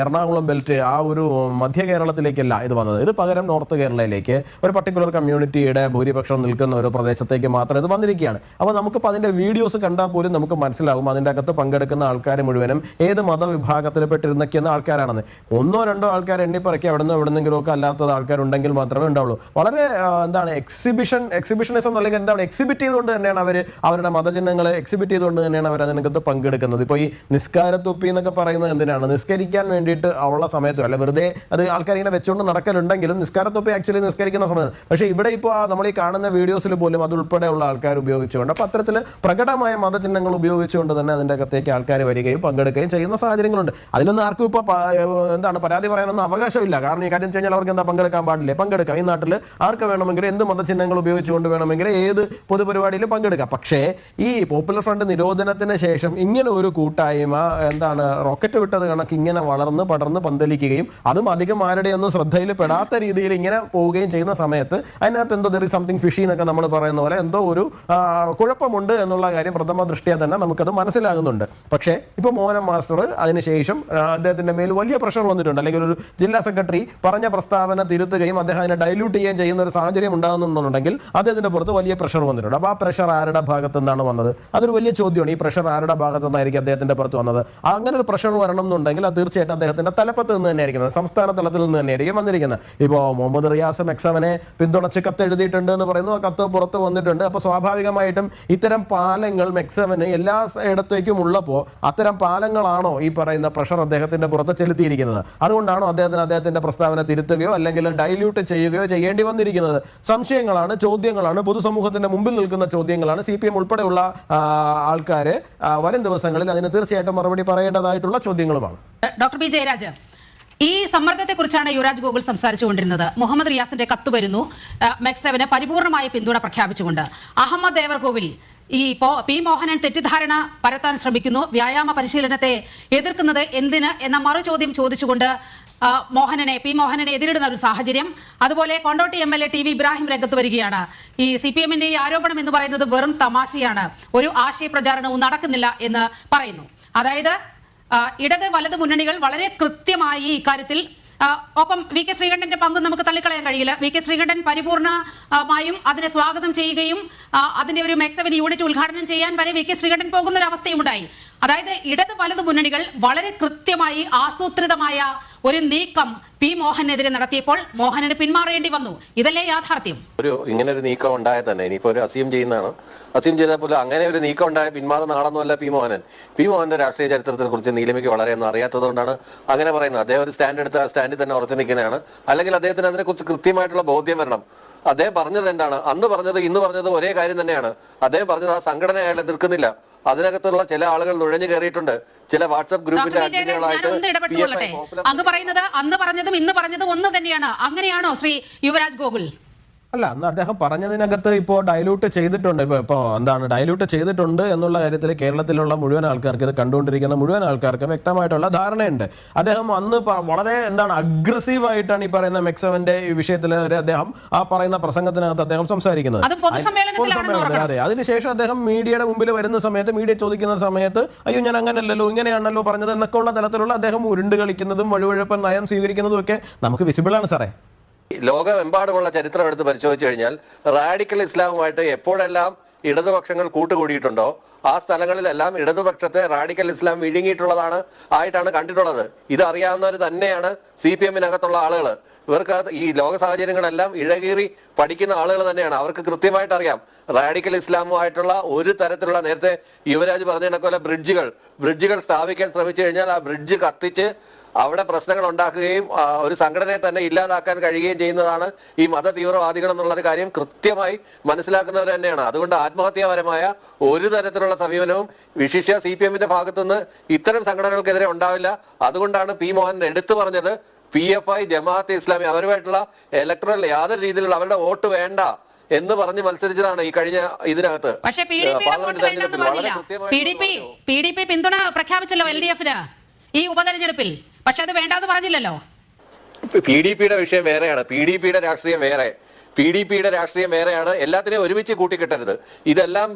എറണാകുളം ബെൽറ്റ് ആ ഒരു മധ്യ കേരളത്തിലേക്കല്ല ഇത് വന്നത്? ഇത് പകരം നോർത്ത് കേരളയിലേക്ക് ഒരു പർട്ടിക്കുലർ കമ്മ്യൂണിറ്റിയുടെ ഭൂരിപക്ഷം നിൽക്കുന്ന ഒരു പ്രദേശത്തേക്ക് മാത്രം ഇത് വന്നിരിക്കുകയാണ്. അപ്പോൾ നമുക്കിപ്പോൾ അതിന്റെ വീഡിയോസ് കണ്ടാൽ പോലും നമുക്ക് മനസ്സിലാകും അതിന്റെ അകത്ത് പങ്കെടുക്കുന്ന ആൾക്കാർ മുഴുവനും ഏത് മതവിഭാഗത്തിൽ പെട്ടിരുന്നൊക്കെയെന്ന ആൾക്കാരാണെന്ന്. ഒന്നോ രണ്ടോ ആൾക്കാർ എണ്ണിപ്പറക്കി അവിടെ നിന്ന് എവിടെ നിന്നെങ്കിലും ഒക്കെ അല്ലാത്തത് ആൾക്കാരുണ്ടെങ്കിൽ മാത്രമേ ഉണ്ടാവുള്ളൂ. വളരെ എന്താണ് എക്സിബിഷൻ എക്സിബിഷനിസം അല്ലെങ്കിൽ എന്താണ് എക്സിബിറ്റ് ചെയ്തുകൊണ്ട് തന്നെയാണ് അവർ അവരുടെ മതചിഹ്നങ്ങളെ എക്സിബിറ്റ് ചെയ്തുകൊണ്ട് തന്നെയാണ് അവർ അതിനകത്ത് പങ്കെടുക്കുന്നത്. ഇപ്പോൾ ഈ നിസ്കാരത്തൊപ്പി എന്നൊക്കെ പറയുന്നത് എന്തിനാണ്? നിസ്കരിക്കാൻ വേണ്ടിയിട്ട് ഉള്ള സമയത്തും അല്ല വെറുതെ അത് ആൾക്കാർ ഇങ്ങനെ വെച്ചുകൊണ്ട് നടക്കലുണ്ടെങ്കിലും നിസ്കാരത്തൊപ്പി ആക്ച്വലി നിസ്കരിക്കുന്ന സമയത്ത്. പക്ഷേ ഇവിടെ ഇപ്പോൾ നമ്മൾ ഈ കാണുന്ന വീഡിയോസിൽ പോലും അതുൾപ്പെടെയുള്ള ആൾക്കാർ ഉപയോഗിച്ചുകൊണ്ട് അപ്പോൾ അത്തരത്തിൽ പ്രകടമായ മതചിഹ്നങ്ങൾ ഉപയോഗിച്ചുകൊണ്ട് തന്നെ അതിന്റെ അകത്തേക്ക് ആൾക്കാർ വരികയും പങ്കെടുക്കുകയും ചെയ്യുന്ന സാഹചര്യങ്ങളുണ്ട്. അതിലൊന്നും ആർക്കും ഇപ്പോൾ എന്താണ് പരാതി പറയാനൊന്നും അവകാശമില്ല. കാരണം ഈ കാര്യം കഴിഞ്ഞാൽ അവർക്ക് എന്താ പങ്കെടുക്കാൻ പാടില്ല? പങ്കെടുക്കാം. ഈ നാട്ടിൽ ആർക്ക് വേണമെങ്കിലും എന്ത് മതചിഹ്നങ്ങൾ ഉപയോഗിച്ചുകൊണ്ട് വേണമെങ്കിൽ ഏത് പൊതുപരിപാടിയിലും പങ്കെടുക്കാം. പക്ഷേ ഈ പോപ്പുലർ ഫ്രണ്ട് നിരോധനത്തിന് ശേഷം ഇങ്ങനെ ഒരു കൂട്ടായ്മ എന്താണ് റോക്കറ്റ് വിട്ടത് കണക്ക് ഇങ്ങനെ വളർന്ന് പടർന്ന് പന്തലിക്കുകയും അതും അധികം ആരുടെയൊന്നും ശ്രദ്ധയിൽ പെടാത്ത രീതിയിൽ ഇങ്ങനെ പോവുകയും ചെയ്യുന്ന സമയത്ത് അതിനകത്ത് എന്തോ ദർ സംതിങ് ഫിഷി എന്നൊക്കെ നമ്മൾ പറയുന്ന പോലെ എന്തോ ഒരു കുഴപ്പമുണ്ട് എന്നുള്ള കാര്യം പ്രഥമ ദൃഷ്ടിയാ തന്നെ നമുക്കത് മനസ്സിലാകുന്നുണ്ട്. പക്ഷേ ഇപ്പോൾ മോഹൻ മാസ്റ്റർ അതിനുശേഷം അദ്ദേഹത്തിന്റെ മേൽ വലിയ പ്രഷർ വന്നിട്ടുണ്ട്. അല്ലെങ്കിൽ ഒരു ജില്ലാ സെക്രട്ടറി പറഞ്ഞ പ്രസ്താവന തിരുത്തുകയും അദ്ദേഹം അതിനെ ഡൈല്യൂട്ട് ചെയ്യുകയും ചെയ്യുന്ന ഒരു സാഹചര്യം ഉണ്ടാകുന്നുണ്ടെങ്കിൽ അദ്ദേഹത്തിന്റെ പുറത്ത് വലിയ പ്രഷർ വന്നിട്ടുണ്ട്. അപ്പോൾ ആ പ്രഷർ ആരുടെ ഭാഗത്തു നിന്നാണ് വന്നത്? അതൊരു വലിയ ചോദ്യമാണ്. ഈ പ്രഷർ ആരുടെ ഭാഗത്തു നിന്നായിരിക്കും അദ്ദേഹത്തിന്റെ പുറത്ത് വന്നത്? അങ്ങനെ ഒരു പ്രഷർ വരണം എന്നുണ്ടെങ്കിൽ അത് തീർച്ചയായിട്ടും അദ്ദേഹത്തിന്റെ തലപ്പത്ത് നിന്ന് തന്നെയായിരിക്കുന്നത്. സംസ്ഥാന തലത്തിൽ നിന്ന് തന്നെയായിരിക്കും വന്നിരിക്കുന്നത്. ഇപ്പോൾ മുഹമ്മദ് റിയാസ് മെക്സവനെ പിന്തുണച്ച് കത്ത് എഴുതിയിട്ടുണ്ട് എന്ന് പറയുന്നു. ആ കത്ത് പുറത്ത് വന്നിട്ടുണ്ട്. അപ്പോൾ സ്വാഭാവികമായിട്ടും ഇത്തരം പാലങ്ങൾ മെക്സവന് എല്ലാ ഇടത്തേക്കും ഉള്ളപ്പോൾ അത്തരം പാലങ്ങളാണോ ഈ പറയുന്ന പ്രഷർ അദ്ദേഹത്തിന്റെ പുറത്ത് ചെലുത്തിയിരിക്കുന്നത്? അതുകൊണ്ടാണോ അദ്ദേഹത്തിന് അദ്ദേഹത്തിന്റെ പ്രസ്താവന തിരുത്തുകയോ അല്ലെങ്കിൽ ഡൈല്യൂട്ട് ചെയ്യുകയോ ചെയ്യേണ്ടി വന്നിരിക്കുന്നത്. സംശയങ്ങളാണ് ചോദ്യങ്ങളാണ്. പൊതുസമൂഹത്തിന്റെ മുമ്പിൽ നിൽക്കുന്ന ചോദ്യങ്ങളാണ്. സി പി എം ഉൾപ്പെടെയുള്ള ആൾക്കാർ വരും ദിവസങ്ങളിൽ അതിന് തീർച്ചയായിട്ടും മറുപടി പറയേണ്ടതായിട്ടുള്ള ചോദ്യങ്ങളുമാണ്. ഡോക്ടർ പി ജയരാജ് ഈ സമ്മർദ്ദത്തെ കുറിച്ചാണ് യുവരാജ് ഗോകുൽ സംസാരിച്ചുകൊണ്ടിരുന്നത്. മുഹമ്മദ് റിയാസിന്റെ കത്ത് വരുന്നു. മെക്സവിന് പരിപൂർണമായ പിന്തുണ പ്രഖ്യാപിച്ചുകൊണ്ട്. അഹമ്മദ് ദേവർകോവിൽ ഈ പോ- മോഹനൻ തെറ്റിദ്ധാരണ പരത്താൻ ശ്രമിക്കുന്നു. വ്യായാമ പരിശീലനത്തെ എതിർക്കുന്നത് എന്തിന്? എന്ന മറു ചോദ്യം ചോദിച്ചുകൊണ്ട് മോഹനനെ പി മോഹനനെ എതിരിടുന്ന ഒരു സാഹചര്യം. അതുപോലെ Kondotty M L A T V Ibrahim രംഗത്ത് വരികയാണ്. ഈ സി പി എമ്മിന്റെ ഈ ആരോപണം എന്ന് പറയുന്നത് വെറും തമാശയാണ്. ഒരു ആശയ പ്രചാരണവും നടക്കുന്നില്ല എന്ന് പറയുന്നു. അതായത് ഇടത് വലത് മുന്നണികൾ വളരെ കൃത്യമായി ഇക്കാര്യത്തിൽ കാര്യത്തിൽ ഒപ്പം വി കെ ശ്രീകണ്ഠന്റെ പങ്കും നമുക്ക് തള്ളിക്കളയാൻ കഴിയില്ല. വി കെ ശ്രീകണ്ഠൻ പരിപൂർണമായും അതിനെ സ്വാഗതം ചെയ്യുകയും അതിന്റെ ഒരു മെക്സവൻ യൂണിറ്റ് ഉദ്ഘാടനം ചെയ്യാൻ വരെ വി കെ ശ്രീകണ്ഠൻ പോകുന്ന ഒരു അവസ്ഥയും ഉണ്ടായി അതായത് ഇടത് വലത് മുന്നണികൾ വളരെ കൃത്യമായി ആസൂത്രിതമായ ഒരു നീക്കം പി മോഹനെതിരെ നടത്തിയപ്പോൾ മോഹനന് പിന്മാറേണ്ടി വന്നു. ഇതല്ലേ യാഥാർത്ഥ്യം? ഒരു ഇങ്ങനെ ഒരു നീക്കം ഉണ്ടായ തന്നെ ഇനിയിപ്പോ ഒരു അസീം ചെയ്യുന്നതാണ്. അസീം ചെയ്ത പോലെ അങ്ങനെ ഒരു നീക്കം ഉണ്ടായ പിന്മാറുന്ന ആളൊന്നുമല്ല പി മോഹനൻ. പി മോഹന്റെ രാഷ്ട്രീയ ചരിത്രത്തെ കുറിച്ച് നീലമിക്ക് വളരെ ഒന്നും അറിയാത്തതുകൊണ്ടാണ് അങ്ങനെ പറയുന്നത്. അദ്ദേഹം ഒരു സ്റ്റാൻഡ് എടുത്ത് സ്റ്റാൻഡിൽ തന്നെ ഉറച്ചു നിൽക്കുന്നതാണ്. അല്ലെങ്കിൽ അദ്ദേഹത്തിന് അതിനെക്കുറിച്ച് കൃത്യമായിട്ടുള്ള ബോധ്യം വരണം. അദ്ദേഹം പറഞ്ഞത് എന്താണ്? അന്ന് പറഞ്ഞത് ഇന്ന് പറഞ്ഞത് ഒരേ കാര്യം തന്നെയാണ്. അദ്ദേഹം പറഞ്ഞത് ആ സംഘടന അയാളെ നിൽക്കുന്നില്ല അതിനകത്തുള്ള ചില ആളുകൾ നുഴഞ്ഞു കയറിയിട്ടുണ്ട്. ചില വാട്സ്ആപ്പ് ഗ്രൂപ്പിന്റെ അങ്ങ് പറയുന്നത് അന്ന് പറഞ്ഞതും ഇന്ന് പറഞ്ഞതും ഒന്ന് തന്നെയാണ്. അങ്ങനെയാണോ ശ്രീ യുവരാജ് ഗോകുൽ? അല്ല അന്ന് അദ്ദേഹം പറഞ്ഞതിനകത്ത് ഇപ്പോൾ ഡയലൂട്ട് ചെയ്തിട്ടുണ്ട്. ഇപ്പോൾ ഇപ്പോൾ എന്താണ് ഡയലൂട്ട് ചെയ്തിട്ടുണ്ട് എന്നുള്ള കാര്യത്തിൽ കേരളത്തിലുള്ള മുഴുവൻ ആൾക്കാർക്ക് ഇത് കണ്ടുകൊണ്ടിരിക്കുന്ന മുഴുവൻ ആൾക്കാർക്ക് വ്യക്തമായിട്ടുള്ള ധാരണയുണ്ട്. അദ്ദേഹം അന്ന് വളരെ എന്താണ് അഗ്രസീവായിട്ടാണ് ഈ പറയുന്ന മെക്സവന്റെ ഈ വിഷയത്തിൽ അദ്ദേഹം ആ പറയുന്ന പ്രസംഗത്തിനകത്ത് അദ്ദേഹം സംസാരിക്കുന്നത്. അത് അതിനുശേഷം അദ്ദേഹം മീഡിയയുടെ മുമ്പിൽ വരുന്ന സമയത്ത് മീഡിയ ചോദിക്കുന്ന സമയത്ത് അയ്യോ ഞാൻ അങ്ങനെയല്ലല്ലോ ഇങ്ങനെയാണല്ലോ പറഞ്ഞത് എന്നൊക്കെ ഉള്ള തലത്തിലുള്ള അദ്ദേഹം ഉരുണ്ട് കളിക്കുന്നതും വഴുവഴുപ്പൻ നയം സ്വീകരിക്കുന്നതും ഒക്കെ നമുക്ക് വിസിബിൾ ആണ് സാറേ. ലോകമെമ്പാടുമുള്ള ചരിത്രം എടുത്ത് പരിശോധിച്ചു കഴിഞ്ഞാൽ റാഡിക്കൽ ഇസ്ലാമുമായിട്ട് എപ്പോഴെല്ലാം ഇടതുപക്ഷങ്ങൾ കൂട്ടുകൂടിയിട്ടുണ്ടോ ആ സ്ഥലങ്ങളിലെല്ലാം ഇടതുപക്ഷത്തെ റാഡിക്കൽ ഇസ്ലാം വിഴുങ്ങിയിട്ടുള്ളതാണ് ആയിട്ടാണ് കണ്ടിട്ടുള്ളത്. ഇത് അറിയാവുന്നവർ തന്നെയാണ് സി പി എമ്മിനകത്തുള്ള ആളുകൾ ഇവർക്ക് ഈ ലോക സാഹചര്യങ്ങളെല്ലാം ഇഴകീറി പഠിക്കുന്ന ആളുകൾ തന്നെയാണ്. അവർക്ക് കൃത്യമായിട്ട് അറിയാം. റാഡിക്കൽ ഇസ്ലാമുമായിട്ടുള്ള ഒരു തരത്തിലുള്ള നേരത്തെ യുവരാജ് പറഞ്ഞ പോലെ ബ്രിഡ്ജുകൾ. ബ്രിഡ്ജുകൾ സ്ഥാപിക്കാൻ ശ്രമിച്ചു കഴിഞ്ഞാൽ ആ ബ്രിഡ്ജ് കത്തിച്ച് അവിടെ പ്രശ്നങ്ങൾ ഉണ്ടാക്കുകയും ഒരു സംഘടനയെ തന്നെ ഇല്ലാതാക്കാൻ കഴിയുകയും ചെയ്യുന്നതാണ് ഈ മത തീവ്രവാദികൾ എന്നുള്ളൊരു കാര്യം കൃത്യമായി മനസ്സിലാക്കുന്നവർ തന്നെയാണ്. അതുകൊണ്ട് ആത്മഹത്യാപരമായ ഒരു തരത്തിലുള്ള സമീപനവും വിശിഷ്യ സി പി എമ്മിന്റെ ഭാഗത്തുനിന്ന് ഇത്തരം സംഘടനകൾക്കെതിരെ ഉണ്ടാവില്ല. അതുകൊണ്ടാണ് പി മോഹൻ എടുത്തു പറഞ്ഞത് P F I Jamaat Islami അവരുമായിട്ടുള്ള ഇലക്ട്രൽ യാതൊരു രീതിയിലുള്ള അവരുടെ വോട്ട് വേണ്ട എന്ന് പറഞ്ഞ് മത്സരിച്ചതാണ് ഈ കഴിഞ്ഞ ഇതിനകത്ത്. പക്ഷേ പി ഡി പി പിന്തുണ പ്രഖ്യാപിച്ചല്ലോ എൽ ഡി എഫിന് ഈ ഉപതെരഞ്ഞെടുപ്പിൽ. പക്ഷെ അത് വേണ്ടാന്ന് പറഞ്ഞില്ലല്ലോ. പി ഡി പിയുടെ വിഷയം വേറെയാണ്. പി ഡി പിയുടെ രാഷ്ട്രീയം വേറെ. പി ഡി പിയുടെ രാഷ്ട്രീയം വേറെയാണ്. എല്ലാത്തിനെയും ഒരുമിച്ച് കൂട്ടിക്കെട്ടരുത്. ഇതെല്ലാം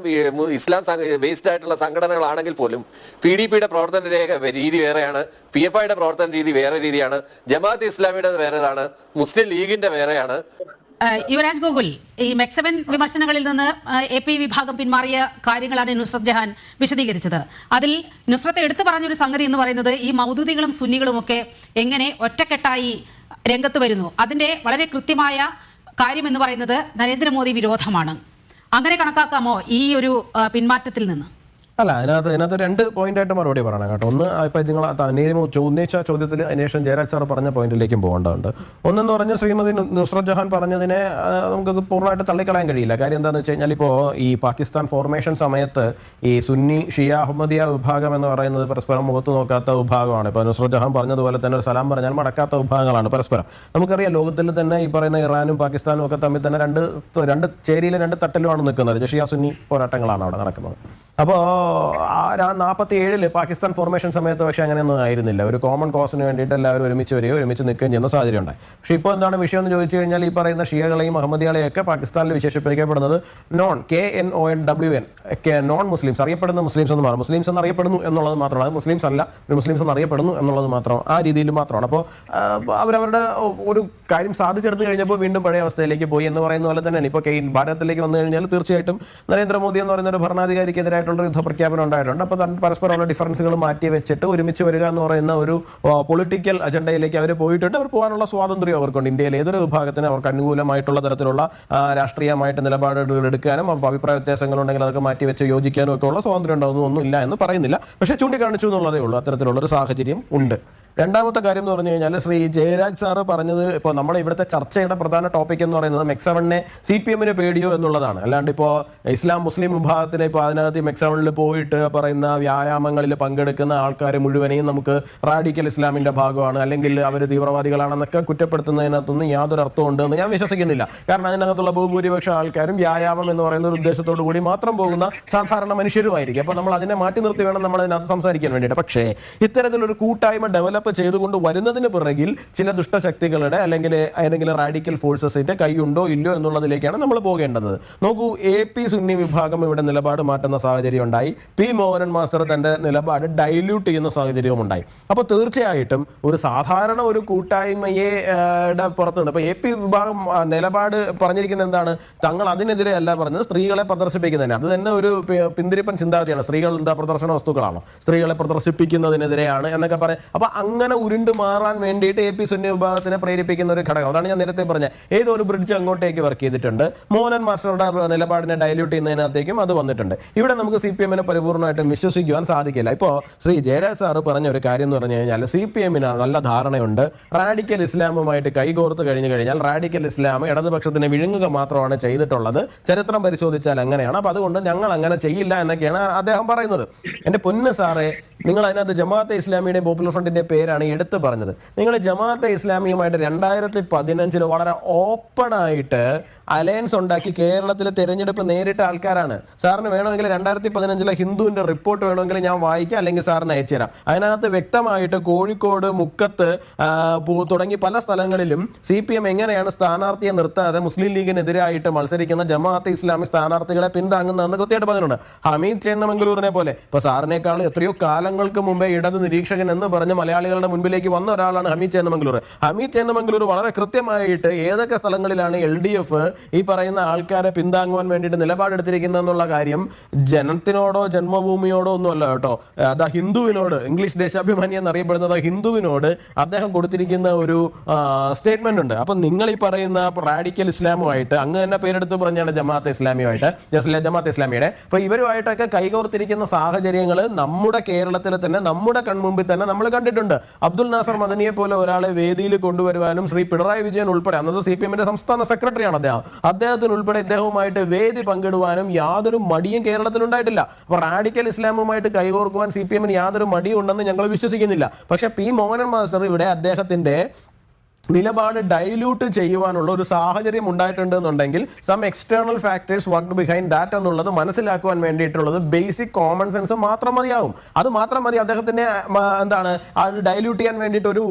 ഇസ്ലാം ബേസ്ഡ് ആയിട്ടുള്ള സംഘടനകളാണെങ്കിൽ പോലും പി ഡി പിയുടെ പ്രവർത്തന രീതി വേറെയാണ്. പി എഫ് ഐയുടെ പ്രവർത്തന രീതി വേറെ രീതിയാണ്. ജമാഅത്ത് ഇസ്ലാമിയുടെ വേറെതാണ്. മുസ്ലിം ലീഗിന്റെ വേറെയാണ്. യുവരാജ് ഗോകുൽ ഈ മെക്സവൻ വിമർശനങ്ങളിൽ നിന്ന് എ പി വിഭാഗം പിന്മാറിയ കാര്യങ്ങളാണ് നുസ്രത് ജഹാൻ വിശദീകരിച്ചത്. അതിൽ നുസ്രത്ത് എടുത്തു പറഞ്ഞൊരു സംഗതി എന്ന് പറയുന്നത് ഈ മൗദൂദികളും സുന്നികളും ഒക്കെ എങ്ങനെ ഒറ്റക്കെട്ടായി രംഗത്ത് വരുന്നു. അതിന്റെ വളരെ കൃത്യമായ കാര്യം എന്ന് പറയുന്നത് നരേന്ദ്രമോദി വിരോധമാണ്. അങ്ങനെ കണക്കാക്കാമോ ഈ ഒരു പിന്മാറ്റത്തിൽ നിന്ന്? അല്ല അതിനകത്ത് അതിനകത്ത് രണ്ട് പോയിന്റ് ആയിട്ട് മറുപടി പറയണം കേട്ടോ. ഒന്ന് ഇപ്പൊ നിങ്ങൾ ഉന്നയിച്ച ചോദ്യത്തിൽ അതിനുശേഷം ജയരാജ് സാർ പറഞ്ഞ പോയിന്റിലേക്കും പോകേണ്ടതുണ്ട്. ഒന്നെന്ന് പറഞ്ഞ ശ്രീമതി നുസ്ര നുസ്രത് ജഹാൻ പറഞ്ഞതിനെ നമുക്ക് പൂർണമായിട്ട് തള്ളിക്കളയാൻ കഴിയില്ല. കാര്യം എന്താണെന്ന് വെച്ച് കഴിഞ്ഞാൽ ഇപ്പോൾ ഈ പാകിസ്ഥാൻ ഫോർമേഷൻ സമയത്ത് ഈ സുന്നി ഷിയ അഹമ്മദിയ വിഭാഗം എന്ന് പറയുന്നത് പരസ്പരം മുഖത്ത് നോക്കാത്ത വിഭാഗമാണ്. ഇപ്പോൾ നുസ്രത് ജഹാൻ പറഞ്ഞതുപോലെ തന്നെ ഒരു സലാം പറഞ്ഞാൽ മടക്കാത്ത വിഭാഗങ്ങളാണ് പരസ്പരം. നമുക്കറിയാം ലോകത്തിൽ തന്നെ ഈ പറയുന്ന ഇറാനും പാകിസ്ഥാനും ഒക്കെ തമ്മിൽ തന്നെ രണ്ട് രണ്ട് ചേരിയിലെ രണ്ട് തട്ടിലുമാണ് നിൽക്കുന്നത്. ഷിയ സുന്നി പോരാട്ടങ്ങളാണ് അവിടെ നടക്കുന്നത്. അപ്പോൾ നാൽപ്പത്തി ഏഴിൽ പാകിസ്ഥാൻ ഫോർമേഷൻ സമയത്ത് പക്ഷേ അങ്ങനെയൊന്നും ആയിരുന്നില്ല. ഒരു കോമൺ കോസിന് വേണ്ടിയിട്ട് എല്ലാവരും ഒരുമിച്ച് വരികയോ ഒരുമിച്ച് നിൽക്കുകയും ചെയ്യുന്ന സാഹചര്യം ഉണ്ടായി പക്ഷേ ഇപ്പോൾ എന്താണ് വിഷയം എന്ന് ചോദിച്ചു കഴിഞ്ഞാൽ ഈ പറയുന്ന ഷിയകളെയും അഹമ്മദികളെയും ഒക്കെ പാകിസ്ഥാനിൽ വിശേഷിപ്പിക്കപ്പെടുന്നത് non K N O N W N non Muslims അറിയപ്പെടുന്ന മുസ്ലിംസ് എന്ന് മാറും. മുസ്ലിംസ് എന്ന് അറിയപ്പെടുന്നു എന്നുള്ളത് മാത്രമാണ്. അത് മുസ്ലിംസ് അല്ല ഒരു മുസ്ലിംസ് എന്ന് അറിയപ്പെടുന്നു എന്നുള്ളത് മാത്രം ആ രീതിയിൽ മാത്രമാണ്. അപ്പോൾ അവരവരുടെ ഒരു കാര്യം സാധിച്ചെടുത്ത് കഴിഞ്ഞപ്പോൾ വീണ്ടും പഴയ അവസ്ഥയിലേക്ക് പോയി എന്ന് പറയുന്ന പോലെ തന്നെയാണ്. ഇപ്പോൾ ഭാരതത്തിലേക്ക് വന്നു കഴിഞ്ഞാൽ തീർച്ചയായിട്ടും നരേന്ദ്രമോദി എന്ന് പറയുന്ന ഒരു ഭരണാധികാരിക്കെതിരായിട്ടുള്ള ഒരു യുദ്ധപ്രഖ്യാപനം ഉണ്ടായിട്ടുണ്ട്. അപ്പോൾ പരസ്പരമുള്ള ഡിഫറൻസുകൾ മാറ്റി വെച്ചിട്ട് ഒരുമിച്ച് വരിക എന്ന് പറയുന്ന ഒരു പൊളിറ്റിക്കൽ അജണ്ടയിലേക്ക് അവർ പോയിട്ടുണ്ട്. അവർ പോകാനുള്ള സ്വാതന്ത്ര്യം അവർക്കുണ്ട്. ഇന്ത്യയിലെ ഏതൊരു വിഭാഗത്തിന് അവർക്ക് അനുകൂലമായിട്ടുള്ള തരത്തിലുള്ള രാഷ്ട്രീയമായിട്ട് നിലപാടുകൾ എടുക്കാനും അഭിപ്രായ വ്യത്യാസങ്ങളുണ്ടെങ്കിൽ അതൊക്കെ മാറ്റി വെച്ച് യോജിക്കാനും ഒക്കെ ഉള്ള സ്വാതന്ത്ര്യം ഉണ്ടാകുന്നു ഒന്നുമില്ല എന്ന് പറയുന്നില്ല. പക്ഷേ ചൂണ്ടിക്കാണിച്ചു എന്നുള്ളതേ ഉള്ളൂ. അത്തരത്തിലുള്ള ഒരു സാഹചര്യം ഉണ്ട്. രണ്ടാമത്തെ കാര്യം എന്ന് പറഞ്ഞു കഴിഞ്ഞാൽ ശ്രീ ജയരാജ് സാറ് പറഞ്ഞത് ഇപ്പോൾ നമ്മൾ ഇവിടുത്തെ ചർച്ചയുടെ പ്രധാന ടോപ്പിക് എന്ന് പറയുന്നത് മെക്സവണിനെ സി പി എമ്മിന് പേടിയോ എന്നുള്ളതാണ്. അല്ലാണ്ട് ഇപ്പോൾ ഇസ്ലാം മുസ്ലിം വിഭാഗത്തിന് ഇപ്പോൾ അതിനകത്ത് മെക്സവണിൽ പോയിട്ട് പറയുന്ന വ്യായാമങ്ങളിൽ പങ്കെടുക്കുന്ന ആൾക്കാർ മുഴുവനെയും നമുക്ക് റാഡിക്കൽ ഇസ്ലാമിന്റെ ഭാഗമാണ്. അല്ലെങ്കിൽ അവർ തീവ്രവാദികളാണെന്നൊക്കെ കുറ്റപ്പെടുത്തുന്നതിനകത്തുനിന്ന് യാതൊരു അർത്ഥവും ഉണ്ടെന്ന് ഞാൻ വിശ്വസിക്കുന്നില്ല. കാരണം അതിനകത്തുള്ള ബഹുഭൂരിപക്ഷം ആൾക്കാരും വ്യായാമം എന്ന് പറയുന്ന ഒരു ഉദ്ദേശത്തോടു കൂടി മാത്രം പോകുന്ന സാധാരണ മനുഷ്യരുമായിരിക്കും. അപ്പോൾ നമ്മൾ അതിനെ മാറ്റി നിർത്തി വേണം നമ്മൾ അതിനകത്ത് സംസാരിക്കാൻ വേണ്ടിയിട്ട്. പക്ഷേ ഇത്തരത്തിലൊരു കൂട്ടായ്മ ഡെവലപ്പ് ഡെവലപ്പ് ചെയ്തുകൊണ്ട് വരുന്നതിന് പിറകിൽ ചില ദുഷ്ടശക്തികളുടെ അല്ലെങ്കിൽ ഏതെങ്കിലും റാഡിക്കൽ ഫോഴ്സസിന്റെ കൈയുണ്ടോ ഇല്ലയോ എന്നുള്ളതിലേക്കാണ് നമ്മൾ പോകേണ്ടത്. നോക്കൂ എ പി സുന്നി വിഭാഗം ഇവിടെ നിലപാട് മാറ്റുന്ന സാഹചര്യം ഉണ്ടായി. പി മോഹനൻ മാസ്റ്റർ തന്റെ നിലപാട് ഡൈല്യൂട്ട് ചെയ്യുന്ന സാഹചര്യവും ഉണ്ടായി. അപ്പോൾ തീർച്ചയായിട്ടും ഒരു സാധാരണ ഒരു കൂട്ടായ്മയെ പുറത്ത് നിന്ന് ഇപ്പോൾ എ പി വിഭാഗം നിലപാട് പറഞ്ഞിരിക്കുന്ന എന്താണ്? തങ്ങൾ അതിനെതിരെ അല്ല പറഞ്ഞത് സ്ത്രീകളെ പ്രദർശിപ്പിക്കുന്നതിന്. അത് തന്നെ ഒരു പിന്തിരിപ്പൻ ചിന്താഗതിയാണ്. സ്ത്രീകൾ എന്താ പ്രദർശന വസ്തുക്കളാണോ? സ്ത്രീകളെ പ്രദർശിപ്പിക്കുന്നതിനെതിരെയാണ് എന്നൊക്കെ പറയാം. അപ്പൊ അങ്ങനെ ഉരുണ്ട് മാറാൻ വേണ്ടിയിട്ട് എ പി സുന്നി വിഭാഗത്തിനെ പ്രേരിപ്പിക്കുന്ന ഒരു ഘടകം. അതാണ് ഞാൻ നേരത്തെ പറഞ്ഞത്. ഏതോ ഒരു ബ്രിഡ്ജ് അങ്ങോട്ടേക്ക് വർക്ക് ചെയ്തിട്ടുണ്ട്. മോഹൻ മാസ്റ്ററുടെ നിലപാടിനെ ഡൈല്യൂട്ട് ചെയ്യുന്നതിനകത്തേക്കും അത് വന്നിട്ടുണ്ട്. ഇവിടെ നമുക്ക് സി പി എമ്മിനെ പരിപൂർണമായിട്ടും വിശ്വസിക്കുവാൻ സാധിക്കില്ല. ഇപ്പോൾ ശ്രീ ജയരാജ് സാറ് പറഞ്ഞ ഒരു കാര്യം എന്ന് പറഞ്ഞു കഴിഞ്ഞാൽ സി പി എമ്മിന് നല്ല ധാരണയുണ്ട്. റാഡിക്കൽ ഇസ്ലാമുമായിട്ട് കൈകോർത്ത് കഴിഞ്ഞു കഴിഞ്ഞാൽ റാഡിക്കൽ ഇസ്ലാം ഇടതുപക്ഷത്തിന് വിഴുങ്ങുക മാത്രമാണ് ചെയ്തിട്ടുള്ളത്. ചരിത്രം പരിശോധിച്ചാൽ അങ്ങനെയാണ്. അപ്പോൾ അതുകൊണ്ട് ഞങ്ങൾ അങ്ങനെ ചെയ്യില്ല എന്നൊക്കെയാണ് അദ്ദേഹം പറയുന്നത്. എന്റെ പൊന്ന് സാറേ നിങ്ങൾ അതിനകത്ത് ജമാഅത്തെ ഇസ്ലാമിയുടെയും പോപ്പുലർ ഫ്രണ്ടിന്റെ പേരാണ് എടുത്തു പറഞ്ഞത്. നിങ്ങൾ ജമാഅത്തെ ഇസ്ലാമിയുമായിട്ട് രണ്ടായിരത്തി പതിനഞ്ചിൽ വളരെ ഓപ്പണായിട്ട് അലയൻസ് ഉണ്ടാക്കി കേരളത്തിൽ തിരഞ്ഞെടുപ്പ് നേരിട്ട ആൾക്കാരാണ്. സാറിന് വേണമെങ്കിൽ രണ്ടായിരത്തി പതിനഞ്ചിലെ ഹിന്ദുവിന്റെ റിപ്പോർട്ട് വേണമെങ്കിൽ ഞാൻ വായിക്കാം അല്ലെങ്കിൽ സാറിന് അയച്ചു തരാം. അതിനകത്ത് വ്യക്തമായിട്ട് കോഴിക്കോട് മുക്കത്ത് തുടങ്ങി പല സ്ഥലങ്ങളിലും സി പി എം എങ്ങനെയാണ് സ്ഥാനാർത്ഥിയെ നിർത്താതെ മുസ്ലിം ലീഗിനെതിരായിട്ട് മത്സരിക്കുന്ന ജമാഅത്തെ ഇസ്ലാമി സ്ഥാനാർത്ഥികളെ പിന്താങ്ങുന്നതെന്ന് കൃത്യമായിട്ട് പറഞ്ഞിട്ടുണ്ട്. ഹമീദ് ചേന്നമംഗലൂരിനെ പോലെ. ഇപ്പൊ സാറിനേക്കാൾ എത്രയോ കാലങ്ങൾക്ക് മുമ്പേ ഇടത് നിരീക്ഷകൻ എന്ന് പറഞ്ഞ് മലയാളികളുടെ മുൻപിലേക്ക് വന്ന ഒരാളാണ് ഹമീദ് ചേന്നമംഗലൂർ. ഹമീദ് ചേന്നമംഗലൂർ വളരെ കൃത്യമായിട്ട് ഏതൊക്കെ സ്ഥലങ്ങളിലാണ് എൽ ഡി എഫ് ഈ പറയുന്ന ആൾക്കാരെ പിന്താങ്ങുവാൻ വേണ്ടിയിട്ട് നിലപാടെടുത്തിരിക്കുന്നതെന്നുള്ള കാര്യം ജനത്തിനോടോ ജന്മഭൂമിയോടോ ഒന്നുമല്ല കേട്ടോ. അതാ ഹിന്ദുവിനോട് ഇംഗ്ലീഷ് ദേശാഭിമാനി എന്നറിയപ്പെടുന്നത് ഹിന്ദുവിനോട് അദ്ദേഹം കൊടുത്തിരിക്കുന്ന ഒരു സ്റ്റേറ്റ്മെന്റ് ഉണ്ട്. അപ്പം നിങ്ങൾ ഈ പറയുന്ന റാഡിക്കൽ ഇസ്ലാമുമായിട്ട് അങ്ങ് തന്നെ പേരെടുത്ത് പറഞ്ഞാണ് ജമാഅത്ത് ഇസ്ലാമിയുമായിട്ട് ജമാഅത്ത് ഇസ്ലാമിയുടെ. അപ്പൊ ഇവരുമായിട്ടൊക്കെ കൈകോർത്തിരിക്കുന്ന സാഹചര്യങ്ങൾ നമ്മുടെ കേരളത്തിൽ തന്നെ നമ്മുടെ കൺമുമ്പിൽ തന്നെ നമ്മൾ കണ്ടിട്ടുണ്ട്. അബ്ദുൽ നാസർ മദനിയെ പോലെ ഒരാളെ വേദിയിൽ കൊണ്ടുവരുവാനും ശ്രീ പിണറായി വിജയൻ ഉൾപ്പെടെ അന്നത്തെ സി പി എമ്മിന്റെ സംസ്ഥാന സെക്രട്ടറിയാണ് അദ്ദേഹം. അദ്ദേഹത്തിന് ഉൾപ്പെടെ ഇദ്ദേഹവുമായിട്ട് വേദി പങ്കിടുവാനും യാതൊരു മടിയും കേരളത്തിൽ ഉണ്ടായിട്ടില്ല അപ്പൊ റാഡിക്കൽ ഇസ്ലാമുമായിട്ട് കൈകോർക്കുവാൻ സി പി എമ്മിന് യാതൊരു മടിയും ഉണ്ടെന്ന് ഞങ്ങൾ വിശ്വസിക്കുന്നില്ല. പക്ഷെ പി മോഹനൻ മാസ്റ്റർ ഇവിടെ അദ്ദേഹത്തിന്റെ നിലപാട് ഡൈല്യൂട്ട് ചെയ്യുവാനുള്ള ഒരു സാഹചര്യം ഉണ്ടായിട്ടുണ്ട് എന്നുണ്ടെങ്കിൽ some external factors work behind that എന്നുള്ളത് മനസ്സിലാക്കുവാൻ വേണ്ടിയിട്ടുള്ളത് ബേസിക് കോമൺ സെൻസ് മാത്രം മതിയാവും. അത് മാത്രം മതി അദ്ദേഹത്തിന് എന്താണ് ഡൈല്യൂട്ട് ചെയ്യാൻ വേണ്ടിയിട്ട് ഒരു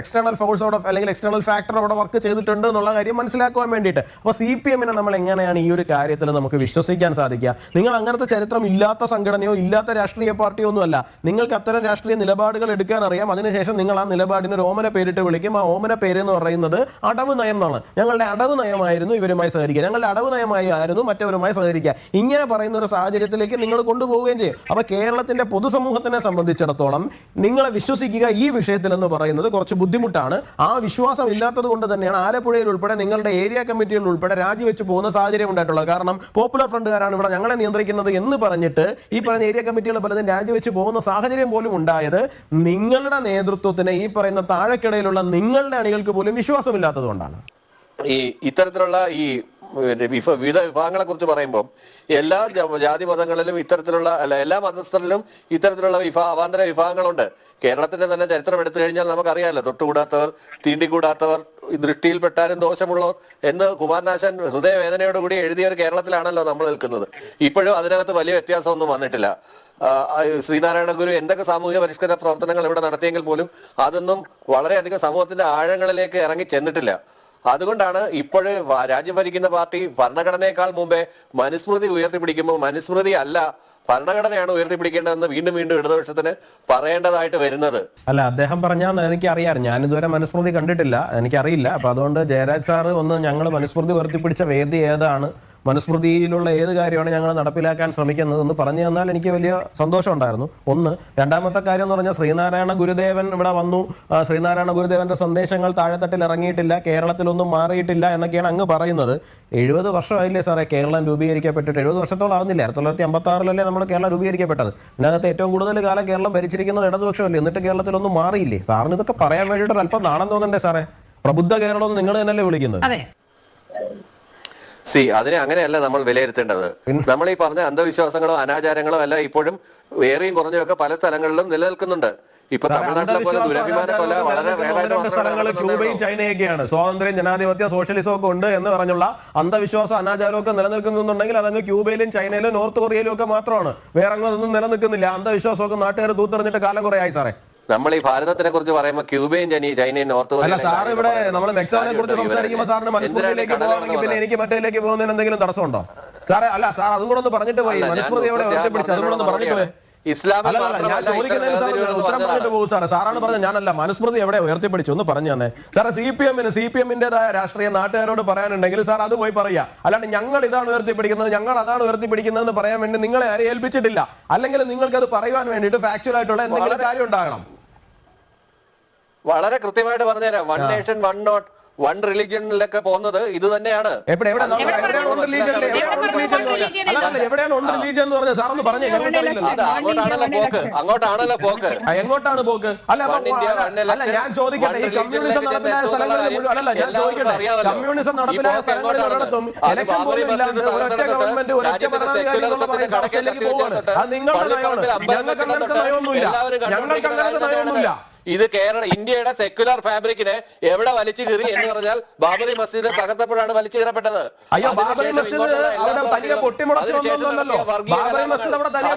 എക്സ്റ്റേണൽ ഫോഴ്സ് ഓഫ് അല്ലെങ്കിൽ എക്സ്റ്റേണൽ ഫാക്ടർ അവിടെ വർക്ക് ചെയ്തിട്ടുണ്ട് എന്നുള്ള കാര്യം മനസ്സിലാക്കുവാൻ വേണ്ടിയിട്ട്. അപ്പോൾ സി പി എമ്മിനെ നമ്മൾ എങ്ങനെയാണ് ഈ ഒരു കാര്യത്തിൽ നമുക്ക് വിശ്വസിക്കാൻ സാധിക്കുക? നിങ്ങൾ അങ്ങനത്തെ ചരിത്രം ഇല്ലാത്ത സംഘടനയോ ഇല്ലാത്ത രാഷ്ട്രീയ പാർട്ടിയോ ഒന്നുമല്ല. നിങ്ങൾക്ക് അത്തരം രാഷ്ട്രീയ നിലപാടുകൾ എടുക്കാൻ അറിയാം. അതിനുശേഷം നിങ്ങൾ ആ നിലപാടിന് ഒരു ഓമന പേരിട്ട് വിളിക്കും. ആ ഓമന പേര് എന്ന് പറയുന്നത് അടവ് നയം എന്നാണ് ഞങ്ങളുടെ അടവ് നയമായിരുന്നു ഇവരുമായി സഹകരിക്കുക. ഞങ്ങളുടെ അടവ് നയമായി ആയിരുന്നു മറ്റവരുമായി സഹകരിക്കുക. ഇങ്ങനെ പറയുന്ന ഒരു സാഹചര്യത്തിലേക്ക് നിങ്ങൾ കൊണ്ടുപോവുകയും ചെയ്യും. അപ്പൊ കേരളത്തിന്റെ പൊതുസമൂഹത്തിനെ സംബന്ധിച്ചിടത്തോളം നിങ്ങളെ വിശ്വസിക്കുക ഈ വിഷയത്തിൽ എന്ന് പറയുന്നത് കുറച്ച് ബുദ്ധിമുട്ടാണ്. ആ വിശ്വാസം ഇല്ലാത്തത് കൊണ്ട് തന്നെയാണ് ആലപ്പുഴയിൽ ഉൾപ്പെടെ നിങ്ങളുടെ ഏരിയ കമ്മിറ്റികളിൽ ഉൾപ്പെടെ രാജിവെച്ച് പോകുന്ന സാഹചര്യം ഉണ്ടായിട്ടുള്ളത്. കാരണം പോപ്പുലർ ഫ്രണ്ടുകാരാണ് ഇവിടെ ഞങ്ങളെ നിയന്ത്രിക്കുന്നത് എന്ന് പറഞ്ഞിട്ട് ഈ പറഞ്ഞ ഏരിയ കമ്മിറ്റികൾ പലതും രാജിവെച്ച് പോകുന്ന സാഹചര്യം പോലും ഉണ്ടായത് നിങ്ങളുടെ നേതൃത്വത്തിന് ഈ പറയുന്ന താഴെക്കിടയിലുള്ള നിങ്ങളുടെ അണികൾക്ക് പോലും വിശ്വാസമില്ലാത്തത് കൊണ്ടാണ്. ഈ ഇത്തരത്തിലുള്ള ഈ വിവിധ വിഭാഗങ്ങളെ കുറിച്ച് പറയുമ്പോൾ എല്ലാ ജാതി മതങ്ങളിലും ഇത്തരത്തിലുള്ള അല്ല എല്ലാ മതസ്ഥരിലും ഇത്തരത്തിലുള്ള വിഭാ അവാന്തര വിഭാഗങ്ങളുണ്ട്. കേരളത്തിന്റെ തന്നെ ചരിത്രം എടുത്തു കഴിഞ്ഞാൽ നമുക്കറിയാമല്ലോ തൊട്ടുകൂടാത്തവർ തീണ്ടിക്കൂടാത്തവർ കൂടാത്തവർ ദൃഷ്ടിയിൽപ്പെട്ടാലും ദോഷമുള്ളവർ എന്ന് കുമാരനാശൻ ഹൃദയവേദനയോടുകൂടി എഴുതിയ ഒരു കേരളത്തിലാണല്ലോ നമ്മൾ നിൽക്കുന്നത്. ഇപ്പോഴും അതിനകത്ത് വലിയ വ്യത്യാസമൊന്നും വന്നിട്ടില്ല. ശ്രീനാരായണ ഗുരു എന്തൊക്കെ സാമൂഹിക പരിഷ്കരണ പ്രവർത്തനങ്ങൾ ഇവിടെ നടത്തിയെങ്കിൽ പോലും അതൊന്നും വളരെയധികം സമൂഹത്തിന്റെ ആഴങ്ങളിലേക്ക് ഇറങ്ങി ചെന്നിട്ടില്ല. അതുകൊണ്ടാണ് ഇപ്പോഴേ രാജ്യം ഭരിക്കുന്ന പാർട്ടി ഭരണഘടനയേക്കാൾ മുമ്പേ മനുസ്മൃതി ഉയർത്തിപ്പിടിക്കുമ്പോൾ മനുസ്മൃതി അല്ല ഭരണഘടനയാണ് ഉയർത്തിപ്പിടിക്കേണ്ടതെന്ന് വീണ്ടും വീണ്ടും ഇടതുപക്ഷത്തിന് പറയേണ്ടതായിട്ട് വരുന്നത്. അല്ല അദ്ദേഹം പറഞ്ഞാൽ എനിക്ക് അറിയാം ഞാൻ ഇതുവരെ മനുസ്മൃതി കണ്ടിട്ടില്ല. എനിക്കറിയില്ല. അപ്പൊ അതുകൊണ്ട് ജയരാജ് സാറ് ഒന്ന് ഞങ്ങൾ മനുസ്മൃതി ഉയർത്തിപ്പിടിച്ച വേദി ഏതാണ്? മനുസ്മൃതിയിലുള്ള ഏത് കാര്യമാണ് ഞങ്ങൾ നടപ്പിലാക്കാൻ ശ്രമിക്കുന്നത് എന്ന് പറഞ്ഞു തന്നാൽ എനിക്ക് വലിയ സന്തോഷം ഉണ്ടായിരുന്നു. ഒന്ന് രണ്ടാമത്തെ കാര്യം എന്ന് പറഞ്ഞാൽ ശ്രീനാരായണ ഗുരുദേവൻ ഇവിടെ വന്നു. ശ്രീനാരായണ ഗുരുദേവന്റെ സന്ദേശങ്ങൾ താഴെത്തട്ടിൽ ഇറങ്ങിയിട്ടില്ല കേരളത്തിലൊന്നും മാറിയിട്ടില്ല എന്നൊക്കെയാണ് അങ്ങ് പറയുന്നത്. എഴുപത് വർഷമായില്ലേ സാറേ കേരളം രൂപീകരിക്കപ്പെട്ടിട്ട്? എഴുപത് വർഷത്തോളം ആവുന്നില്ല? ആയിരത്തി തൊള്ളായിരത്തി അമ്പത്തി ആറിലല്ലേ നമ്മുടെ കേരളം രൂപീകരിക്കപ്പെട്ടത്? ഇതിനകത്ത് ഏറ്റവും കൂടുതൽ കാലം കേരളം ഭരിച്ചിരിക്കുന്നത് ഇടതുപക്ഷമല്ലേ? എന്നിട്ട് കേരളത്തിലൊന്നും മാറിയില്ലേ? സാറിന് ഇതൊക്കെ പറയാൻ വേണ്ടിയിട്ട് അല്പം നാണം തോന്നണ്ടേ സാറേ? പ്രബുദ്ധ കേരളം നിങ്ങൾ തന്നെയല്ലേ വിളിക്കുന്നത്? സി അതിനെ അങ്ങനെയല്ല നമ്മൾ വിലയിരുത്തേണ്ടത്. നമ്മൾ ഈ പറഞ്ഞ അന്ധവിശ്വാസങ്ങളോ അനാചാരങ്ങളോ അല്ല ഇപ്പോഴും ഏറെയും കുറഞ്ഞൊക്കെ പല സ്ഥലങ്ങളിലും നിലനിൽക്കുന്നുണ്ട്. ഇപ്പൊ സാറേ, തമിഴ്നാട്ടിലെ പോലെ ദുരഭിമാന കൊല വളരെ ക്യൂബയും ചൈനയൊക്കെയാണ്. സ്വാതന്ത്ര്യം ജനാധിപത്യ സോഷ്യലിസം ഒക്കെ ഉണ്ട് എന്ന് പറഞ്ഞുള്ള അന്ധവിശ്വാസം അനാചാരം ഒക്കെ നിലനിൽക്കുന്നുണ്ടെങ്കിൽ അതങ്ങ് ക്യൂബയിലും ചൈനയിലും നോർത്ത് കൊറിയയിലും ഒക്കെ മാത്രമാണ്. വേറെ അങ്ങ് അതൊന്നും നിലനിൽക്കുന്നില്ല. അന്ധവിശ്വാസമൊക്കെ നാട്ടുകാർ തൂത്തെറിഞ്ഞിട്ട് കാലം കുറേ ആയി സാറേ. നമ്മൾ ഈ ഭാരതത്തിനെ കുറിച്ച് പറയുമ്പോൾ ക്യൂബയും ചൈനയും നോർത്ത് അല്ല സാർ ഇവിടെ നമ്മൾ മെക്സാനെ കുറിച്ച് സംസാരിക്കുമ്പോൾ സാറിന് മനസ്മൃതിയിലേക്ക് പോകണമെങ്കിൽ പിന്നെ എനിക്ക് മറ്റേലേക്ക് പോകുന്നതിന് എന്തെങ്കിലും തടസ്സമുണ്ടോ? സാറേ അല്ല സാർ അതും കൂടെ ഒന്ന് പറഞ്ഞിട്ട് പോയി. മനസ്മൃതി എവിടെ ഉയർത്തിപ്പിടിച്ചു അതും കൂടെ ഒന്ന് പറഞ്ഞിട്ട് പോയി. ഞാൻ ചോദിക്കുന്നതിന് സാർ ഉത്തരം പറഞ്ഞിട്ട് പറഞ്ഞതാണ്. പോകും സാറേ സാറാണ് പറഞ്ഞത് ഞാനല്ല മനുസ്മൃതി എവിടെ ഉയർത്തിപ്പിടിച്ചു? ഒന്ന് പറഞ്ഞു തന്നെ. സാറേ സി പി എമ്മിന് സി പി എമ്മിന്റേതായ രാഷ്ട്രീയ നാട്ടുകാരോട് പറയാനുണ്ടെങ്കിൽ സാർ അത് പോയി പറയാ അല്ലാണ്ട് ഞങ്ങൾ ഇതാണ് ഉയർത്തിപ്പിടിക്കുന്നത് ഞങ്ങൾ അതാണ് ഉയർത്തിപ്പിടിക്കുന്നതെന്ന് പറയാൻ വേണ്ടി നിങ്ങളെ ആരെയും ഏൽപ്പിച്ചിട്ടില്ല. അല്ലെങ്കിൽ നിങ്ങൾക്ക് അത് പറയുവാൻ വേണ്ടിയിട്ട് ഫാക്ച്വൽ ആയിട്ടുള്ള എന്തെങ്കിലും കാര്യം ഉണ്ടാകണം. വളരെ കൃത്യമായിട്ട് പറഞ്ഞുതരാം. One nation one note one റിലിജിയനിലൊക്കെ പോകുന്നത് ഇത് തന്നെയാണ്. അങ്ങോട്ടാണല്ലോ പോക്ക്. അങ്ങോട്ടാണല്ലോ പോക്ക്. എങ്ങോട്ടാണ് പോക്ക്? അല്ല ഞാൻ ചോദിക്കട്ടെ. ഈ കമ്മ്യൂണിസം നടപ്പിലായ സ്ഥലങ്ങളിൽ കാര്യം ഞാൻ ചോദിക്കട്ടെ. കമ്മ്യൂണിസം ഈ നടപ്പിലായ സ്ഥലങ്ങളിൽ ഒരിടത്തും ഇലക്ഷൻ പോലും ഇല്ലാണ്ട് ഒരൊറ്റ ഗവൺമെന്റ് ഒരൊറ്റ രാജ്യത്തിന്റെ സെക്യുലർ പറയുന്ന അവസ്ഥയിലേക്ക് പോവാണ്. അത് നിങ്ങളുടെ നയമാണ്. ഞങ്ങൾക്ക് അങ്ങനത്തെ നയമൊന്നുമില്ല. ഞങ്ങൾക്ക് അങ്ങനത്തെ നയമൊന്നുമില്ല. ഇത് കേരള ഇന്ത്യയുടെ സെക്യുലർ ഫാബ്രിക്കിനെ എവിടെ വലിച്ചു കീറി എന്ന് പറഞ്ഞാൽ ബാബറി മസ്ജിദ് തകർത്തപ്പോഴാണ് വലിച്ചു കീറപ്പെട്ടത്. അയ്യോ ബാബറി അതിനുശേഷം മസ്ജിദ് അവിടെ തനിയെ ബാബറി മസ്ജിദ് അവിടെ തനിയെ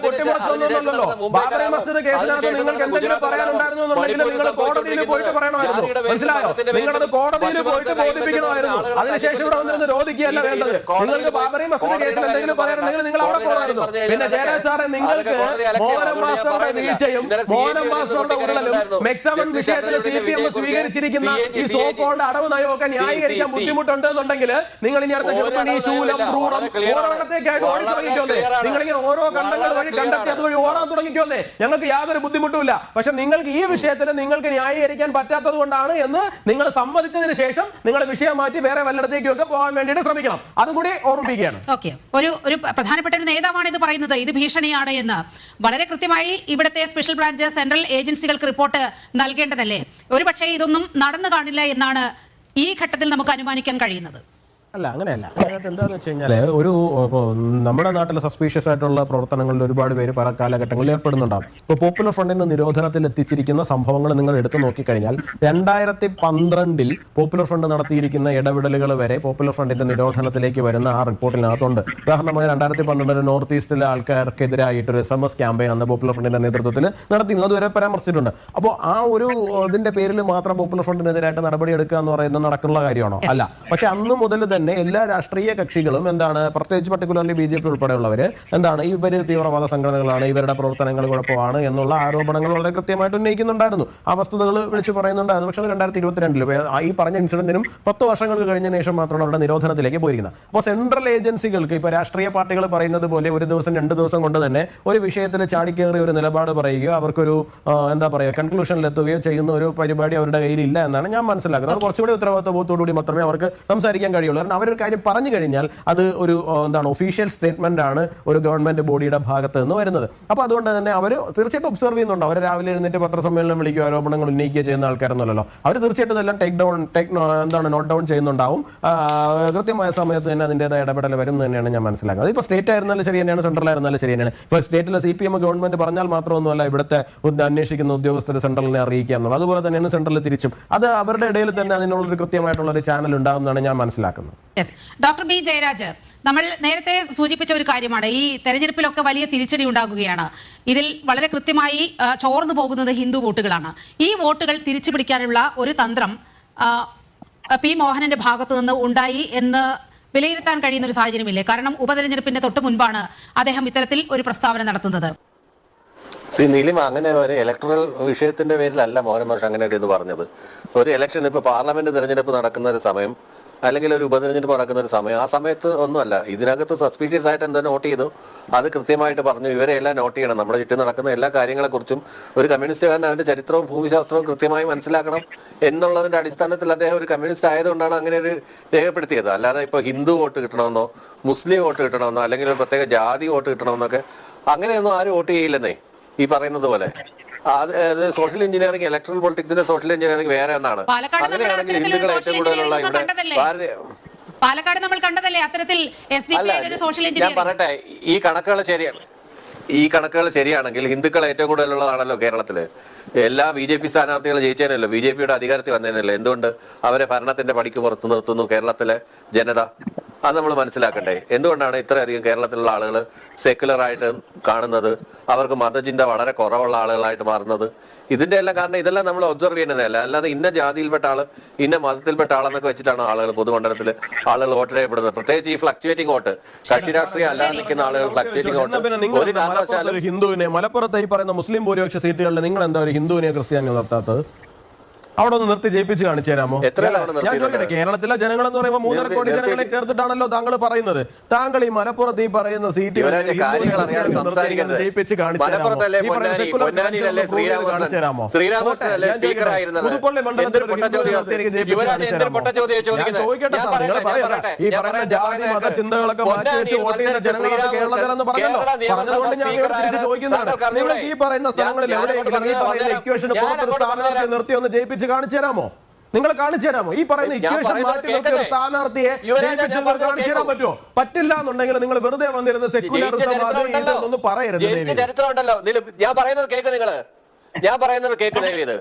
ബാബറി മസ്ജിദ് കേസിനകത്ത് നിങ്ങൾക്ക് എന്തെങ്കിലും പറയാനുണ്ടായിരുന്നു എന്നുണ്ടെങ്കിൽ നിങ്ങൾ കോടതിയിൽ പോയിട്ട് പറയണമായിരുന്നു. ജാതിയുടെ പേരിൽ മനസ്സിലായോ? നിങ്ങളത് കോടതിയിൽ പോയിട്ട് ബോധിപ്പിക്കണമായിരുന്നു. അതിനുശേഷം ഇവിടെ വന്നിരുന്ന് രോധിക്കുകയല്ല വേണ്ടത്. നിങ്ങൾക്ക് പോയി- ബാബറി മസ്ജിദ് കേസിൽ എന്തെങ്കിലും പറയാനുണ്ടെങ്കിൽ നിങ്ങൾ അവിടെ പോകണമായിരുന്നു പിന്നെ കഴിഞ്ഞാൽ ജയരാജ് സാറേ നിങ്ങൾക്ക് മോഹനം മാസ്റ്ററുടെ. വീഴ്ചയും മോഹനം മാസ്റ്ററുടെ യുടെ ജസ്റ്റിസ് വിഷയത്തിൽ സി പി എം സ്വീകരിച്ചിരിക്കുന്ന ഈ സോപ്പോണ്ട് അടവ് നയമൊക്കെ ന്യായീകരിക്കാൻ. ബുദ്ധിമുട്ടുണ്ട് എന്നുണ്ടെങ്കിൽ നിങ്ങൾ ഇനി അടുത്ത ജർമ്മനി ശൂലം ആണ്. ഓരോടത്തേക്കായിട്ട് ഓടി തുടങ്ങിക്കോന്നേ നിങ്ങളിങ്ങനെ ഓരോ കണ്ടങ്ങൾ വഴി കണ്ടെത്തി അതുവഴി ഓടാൻ തുടങ്ങിക്കോന്നേ. ഞങ്ങൾക്ക് യാതൊരു ബുദ്ധിമുട്ടുമില്ല. പക്ഷെ നിങ്ങൾക്ക് ഈ വിഷയത്തിൽ നിങ്ങൾക്ക് ന്യായീകരിക്കാൻ പറ്റാത്തത് കൊണ്ടാണ് എന്ന് നിങ്ങൾ സമ്മതിച്ചതിന് ശേഷം നിങ്ങൾ വിഷയം മാറ്റി വേറെ വല്ലയിടത്തേക്കൊക്കെ പോകാൻ വേണ്ടിയിട്ട് ശ്രമിക്കണം. അതും കൂടി ഓർമ്മിപ്പിക്കുകയാണ്. ഓക്കെ. ഒരു ഒരു പ്രധാനപ്പെട്ട ഒരു നേതാവാണ് ഇത് പറയുന്നത്. ഇത് ഭീഷണിയാണ് എന്ന്. വളരെ കൃത്യമായി ഇവിടുത്തെ സ്പെഷ്യൽ ബ്രാഞ്ച് സെൻട്രൽ ഏജൻസികൾക്ക് റിപ്പോർട്ട് നൽകേണ്ടതല്ലേ? ഒരുപക്ഷെ ഇതൊന്നും നടന്നു കാണില്ല എന്നാണ് ഈ ഘട്ടത്തിൽ നമുക്ക് അനുമാനിക്കാൻ കഴിയുന്നത്. അല്ല അങ്ങനെയല്ല. അതിനകത്ത് എന്താണെന്ന് വെച്ച് കഴിഞ്ഞാൽ ഒരു നമ്മുടെ നാട്ടിലെ സസ്പീഷ്യസ് ആയിട്ടുള്ള പ്രവർത്തനങ്ങളിൽ ഒരുപാട് പേര് പല കാലഘട്ടങ്ങളിൽ ഏർപ്പെടുന്നുണ്ടാവും. ഇപ്പോൾ പോപ്പുലർ ഫ്രണ്ടിന്റെ നിരോധനത്തിൽ എത്തിച്ചിരിക്കുന്ന സംഭവങ്ങൾ നിങ്ങൾ എടുത്തു നോക്കിക്കഴിഞ്ഞാൽ രണ്ടായിരത്തി പന്ത്രണ്ടിൽ പോപ്പുലർ ഫ്രണ്ട് നടത്തിയിരിക്കുന്ന ഇടപെടലുകൾ വരെ പോപ്പുലർ ഫ്രണ്ടിന്റെ നിരോധനത്തിലേക്ക് വരുന്ന ആ റിപ്പോർട്ടിനകത്തുണ്ട്. ഉദാഹരണമായി രണ്ടായിരത്തി പന്ത്രണ്ടിൽ നോർത്ത് ഈസ്റ്റിലെ ആൾക്കാർക്കെതിരായിട്ട് ഒരു എസ് എം എസ് ക്യാമ്പയിൻ അന്ന് പോപ്പുലർ ഫ്രണ്ടിന്റെ നേതൃത്വത്തിൽ നടത്തിയിരുന്നു. അതുവരെ പരാമർശിച്ചിട്ടുണ്ട്. അപ്പോൾ ആ ഒരു ഇതിന്റെ പേരിൽ മാത്രം പോപ്പുലർ ഫ്രണ്ടിനെതിരായിട്ട് നടപടി എടുക്കുക എന്ന് പറയുന്നത് നടക്കുന്ന കാര്യമാണോ? അല്ല. പക്ഷെ അന്ന് മുതൽ തന്നെ എല്ലാ രാഷ്ട്രീയ കക്ഷികളും എന്താണ് പ്രത്യേകിച്ച് പർട്ടിക്കുലർലി ബി ജെ പി ഉൾപ്പെടെയുള്ളവർ എന്താണ് ഇവർ തീവ്രവാദ സംഘടനകളാണ് ഇവരുടെ പ്രവർത്തനങ്ങൾ കുഴപ്പമാണ് എന്നുള്ള ആരോപണങ്ങൾ വളരെ കൃത്യമായിട്ട് ഉന്നയിക്കുന്നുണ്ടായിരുന്നു. ആ വസ്തുതകൾ വിളിച്ചു പറയുന്നുണ്ടായിരുന്നു. പക്ഷേ രണ്ടായിരത്തി ഇരുപത്തിരണ്ടിൽ ഈ പറഞ്ഞ ഇൻസിഡന്റിനും പത്ത് വർഷങ്ങൾക്ക് കഴിഞ്ഞ ശേഷം മാത്രമാണ് അവരുടെ നിരോധനത്തിലേക്ക് പോയിരിക്കുന്നത്. അപ്പോൾ സെൻട്രൽ ഏജൻസികൾക്ക് ഇപ്പോൾ രാഷ്ട്രീയ പാർട്ടികൾ പറയുന്നത് പോലെ ഒരു ദിവസം രണ്ട് ദിവസം കൊണ്ട് തന്നെ ഒരു വിഷയത്തിൽ ചാടിക്കേറി ഒരു നിലപാട് പറയുകയോ അവർക്കൊരു എന്താ പറയുക കൺക്ലൂഷനിലെത്തുകയോ ചെയ്യുന്ന ഒരു പരിപാടി അവരുടെ കയ്യിൽ ഇല്ല എന്നാണ് ഞാൻ മനസ്സിലാക്കുന്നത്. അത് കുറച്ചുകൂടി ഉത്തരവാദിത്വബോധത്തോടുകൂടി മാത്രമേ അവർക്ക് സംസാരിക്കാൻ കഴിയുള്ളൂ. അവരൊരു കാര്യം പറഞ്ഞു കഴിഞ്ഞാൽ അത് ഒരു എന്താണ് ഒഫീഷ്യൽ സ്റ്റേറ്റ്മെന്റ് ആണ് ഒരു ഗവൺമെന്റ് ബോഡിയുടെ ഭാഗത്ത് നിന്ന് വരുന്നത്. അപ്പോൾ അതുകൊണ്ട് തന്നെ അവർ തീർച്ചയായിട്ടും ഒബ്സർവ് ചെയ്യുന്നുണ്ട്. അവർ രാവിലെ എഴുന്നേറ്റ് പത്രസമ്മേളനം വിളിക്കുകയോ ആരോപണങ്ങൾ ഉന്നയിക്കുക ചെയ്യുന്ന ആൾക്കാരൊന്നുമല്ലോ അവർ തീർച്ചയായിട്ടും ഇതെല്ലാം ടേക്ക് ഡൗൺ ടേക്ക് എന്താണ് നോട്ട് ഡൗൺ ചെയ്യുന്നുണ്ടാവും. കൃത്യമായ സമയത്ത് തന്നെ അതിന്റെതായ ഇടപെടൽ വരും തന്നെയാണ് ഞാൻ മനസ്സിലാക്കുന്നത്. ഇപ്പോൾ സ്റ്റേറ്റ് ആയിരുന്നാലും ശരി തന്നെയാണ് സെൻട്രൽ ആയിരുന്നാലും ശരി തന്നെയാണ്. ഇപ്പോൾ സ്റ്റേറ്റിലെ സി പി എം ഗവൺമെന്റ് പറഞ്ഞാൽ മാത്രമൊന്നുമല്ല ഇവിടുത്തെ അന്വേഷിക്കുന്ന ഉദ്യോഗസ്ഥരെ സെൻട്രലിനെ അറിയിക്കുക എന്നുള്ളത്. അതുപോലെ തന്നെയാണ് സെൻട്രലിൽ തിരിച്ചും. അത് അവരുടെ ഇടയിൽ തന്നെ അതിനുള്ളൊരു കൃത്യമായിട്ടുള്ള ഒരു ചാനൽ ഉണ്ടാകുന്നതാണ് ഞാൻ മനസ്സിലാക്കുന്നത്. യെസ് ഡോക്ടർ ബി ജയരാജ് നമ്മൾ നേരത്തെ സൂചിപ്പിച്ച ഒരു കാര്യമാണ്. ഈ തെരഞ്ഞെടുപ്പിലൊക്കെ വലിയ തിരിച്ചടി ഉണ്ടാകുകയാണ്. ഇതിൽ വളരെ കൃത്യമായി ചോർന്നു പോകുന്നത് ഹിന്ദു വോട്ടുകളാണ്. ഈ വോട്ടുകൾ തിരിച്ചു പിടിക്കാനുള്ള ഒരു തന്ത്രം പി മോഹനന്റെ ഭാഗത്തു നിന്ന് ഉണ്ടായി എന്ന് വിലയിരുത്താൻ കഴിയുന്ന ഒരു സാഹചര്യമില്ലേ? കാരണം ഉപതെരഞ്ഞെടുപ്പിന്റെ തൊട്ട് മുൻപാണ് അദ്ദേഹം ഇത്തരത്തിൽ ഒരു പ്രസ്താവന നടത്തുന്നത്. സി നീലിമ അങ്ങനെ ഒരു ഇലക്ട്രൽ വിഷയത്തിന്റെ പേരിലല്ല മോഹൻ അങ്ങനെ ഒരു ഇത് പറഞ്ഞത്. ഒരു ഇലക്ഷൻ ഇപ്പൊ പാർലമെന്റ് തെരഞ്ഞെടുപ്പ് നടക്കുന്ന ഒരു സമയം അല്ലെങ്കിൽ ഒരു ഉപതെരഞ്ഞെടുപ്പ് നടക്കുന്ന ഒരു സമയം. ആ സമയത്ത് ഒന്നുമല്ല. ഇതിനകത്ത് സസ്പീഷ്യസ് ആയിട്ട് എന്താ നോട്ട് ചെയ്തു. അത് കൃത്യമായിട്ട് പറഞ്ഞു. ഇവരെ എല്ലാം നോട്ട് ചെയ്യണം. നമ്മുടെ ചുറ്റും നടക്കുന്ന എല്ലാ കാര്യങ്ങളെക്കുറിച്ചും ഒരു കമ്മ്യൂണിസ്റ്റുകാരൻ അവന്റെ ചരിത്രവും ഭൂമിശാസ്ത്രവും കൃത്യമായി മനസ്സിലാക്കണം എന്നുള്ളതിന്റെ അടിസ്ഥാനത്തിൽ അദ്ദേഹം ഒരു കമ്മ്യൂണിസ്റ്റ് ആയതുകൊണ്ടാണ് അങ്ങനെ ഒരു രേഖപ്പെടുത്തിയത്. അല്ലാതെ ഇപ്പൊ ഹിന്ദു വോട്ട് കിട്ടണമെന്നോ മുസ്ലിം വോട്ട് കിട്ടണമെന്നോ അല്ലെങ്കിൽ ഒരു പ്രത്യേക ജാതി വോട്ട് കിട്ടണമെന്നൊക്കെ അങ്ങനെയൊന്നും ആരും വോട്ട് ചെയ്യില്ലെന്നേ ഈ പറയുന്നത് പോലെ. സോഷ്യൽ എഞ്ചിനീയറിംഗ് ഇലക്ട്രൽ പൊളിറ്റിക്സിന്റെ സോഷ്യൽ എഞ്ചിനീയറിംഗ് വേറെ എന്നാണ്. പാലക്കാട് നമ്മൾ അങ്ങനെയാണെങ്കിൽ ഹിന്ദുക്കൾ ഏറ്റവും കൂടുതലുള്ള ഇവിടെ കണ്ടതല്ലേ? ഭാരതീയ പാലക്കാട് നമ്മൾ കണ്ടതല്ലേ? അത്തരത്തിൽ എസ് ഡി പി ഒരു സോഷ്യൽ ഞാൻ എഞ്ചിനീയറിംഗ് പറയട്ടെ ഈ കണക്കുകൾ ശരിയാണ്. ഈ കണക്കുകൾ ശരിയാണെങ്കിൽ ഹിന്ദുക്കൾ ഏറ്റവും കൂടുതലുള്ളതാണല്ലോ കേരളത്തിൽ. എല്ലാ ബി ജെ പി സ്ഥാനാർത്ഥികൾ ജയിച്ചതിനല്ലോ ബി ജെ പിയുടെ അധികാരത്തിൽ വന്നതിനല്ലോ എന്തുകൊണ്ട് അവരെ ഭരണത്തിന്റെ പടിക്ക് പുറത്തു നിർത്തുന്നു കേരളത്തിലെ ജനത? അത് നമ്മൾ മനസ്സിലാക്കണ്ടേ. എന്തുകൊണ്ടാണ് ഇത്രയധികം കേരളത്തിലുള്ള ആളുകൾ സെക്യുലർ ആയിട്ട് കാണുന്നത്? അവർക്ക് മതചിന്ത വളരെ കുറവുള്ള ആളുകളായിട്ട് മാറുന്നത്. ഇതിന്റെ എല്ലാം കാരണം ഇതെല്ലാം നമ്മൾ ഒബ്സർവ് ചെയ്യുന്നതല്ല അല്ലാതെ ഇന്ന ജാതിയിൽപ്പെട്ട ആൾ ഇന്ന മതത്തിൽപ്പെട്ട ആളെന്നൊക്കെ വെച്ചിട്ടാണ് ആളുകൾ പൊതുമണ്ഡലത്തിൽ ആളുകൾ വോട്ട് ചെയ്യപ്പെടുന്നത്. പ്രത്യേകിച്ച് ഈ ഫ്ലക്ച്വേറ്റിംഗ് വോട്ട്. കക്ഷി രാഷ്ട്രീയം അല്ലാതെ നിൽക്കുന്ന ആളുകൾ ഫ്ലക്ച്വേറ്റിംഗ് വോട്ട്. ഹിന്ദുവിനെ മലപ്പുറത്തെ ഈ പറയുന്ന മുസ്ലിം ഭൂരിപക്ഷ സീറ്റുകളിൽ നിങ്ങൾ എന്താ ഒരു ഹിന്ദുവിനെ ക്രിസ്ത്യാനി നിർത്താത്തത്? അവിടെ ഒന്ന് നിർത്തി ജയിപ്പിച്ച് കാണിച്ചു തരാമോ? ഞാൻ ചോദിക്കട്ടെ കേരളത്തിലെ ജനങ്ങൾ എന്ന് പറയുമ്പോൾ മൂന്നര കോടി ജനങ്ങളെ ചേർത്തിട്ടാണല്ലോ താങ്കൾ പറയുന്നത്. താങ്കൾ ഈ മലപ്പുറത്ത് ഈ പറയുന്ന സീറ്റ് ജയിപ്പിച്ച് കാണിച്ചു തരാമോ? പുതുപ്പള്ളി മണ്ഡലത്തിൽ ചോദിക്കട്ടെ നിങ്ങൾ പറയട്ടെ, ഈ പറയുന്ന ജാതി മത ചിന്തകളൊക്കെ മാറ്റി വെച്ച് വോട്ട് ചെയ്യുന്ന ജനങ്ങളാണ് കേരളത്തിലെന്ന് പറഞ്ഞല്ലോ. പറഞ്ഞതുകൊണ്ട് ഞാൻ ഇവിടെ തിരിച്ച് ചോദിക്കുന്നതാണ്. ഈ പറയുന്ന സ്ഥലങ്ങളിൽ എവിടെയെങ്കിലും ഈ പറയുന്ന. ഇക്വേഷന് പുറത്തൊരു സ്ഥാനാർത്ഥി നിർത്തി ഒന്ന് ജയിപ്പിച്ച് കാണിച്ചു തരാമോ? നിങ്ങൾ കാണിച്ചു തരാമോ? ഈ പറയുന്ന ഇക്വേഷൻ മാറ്റി നിർത്തിയ സ്ഥാനാർത്ഥിയെ കാണിച്ചു തരാൻ പറ്റുമോ? പറ്റില്ല എന്നുണ്ടെങ്കിൽ നിങ്ങൾ വെറുതെ വന്നിരുന്ന സെക്യുലറിസം അത്. ഇതൊന്നും പറയരുത് ഞാൻ പറയുന്നത് നിങ്ങൾ. ഞാൻ പറയുന്നത് ഇത്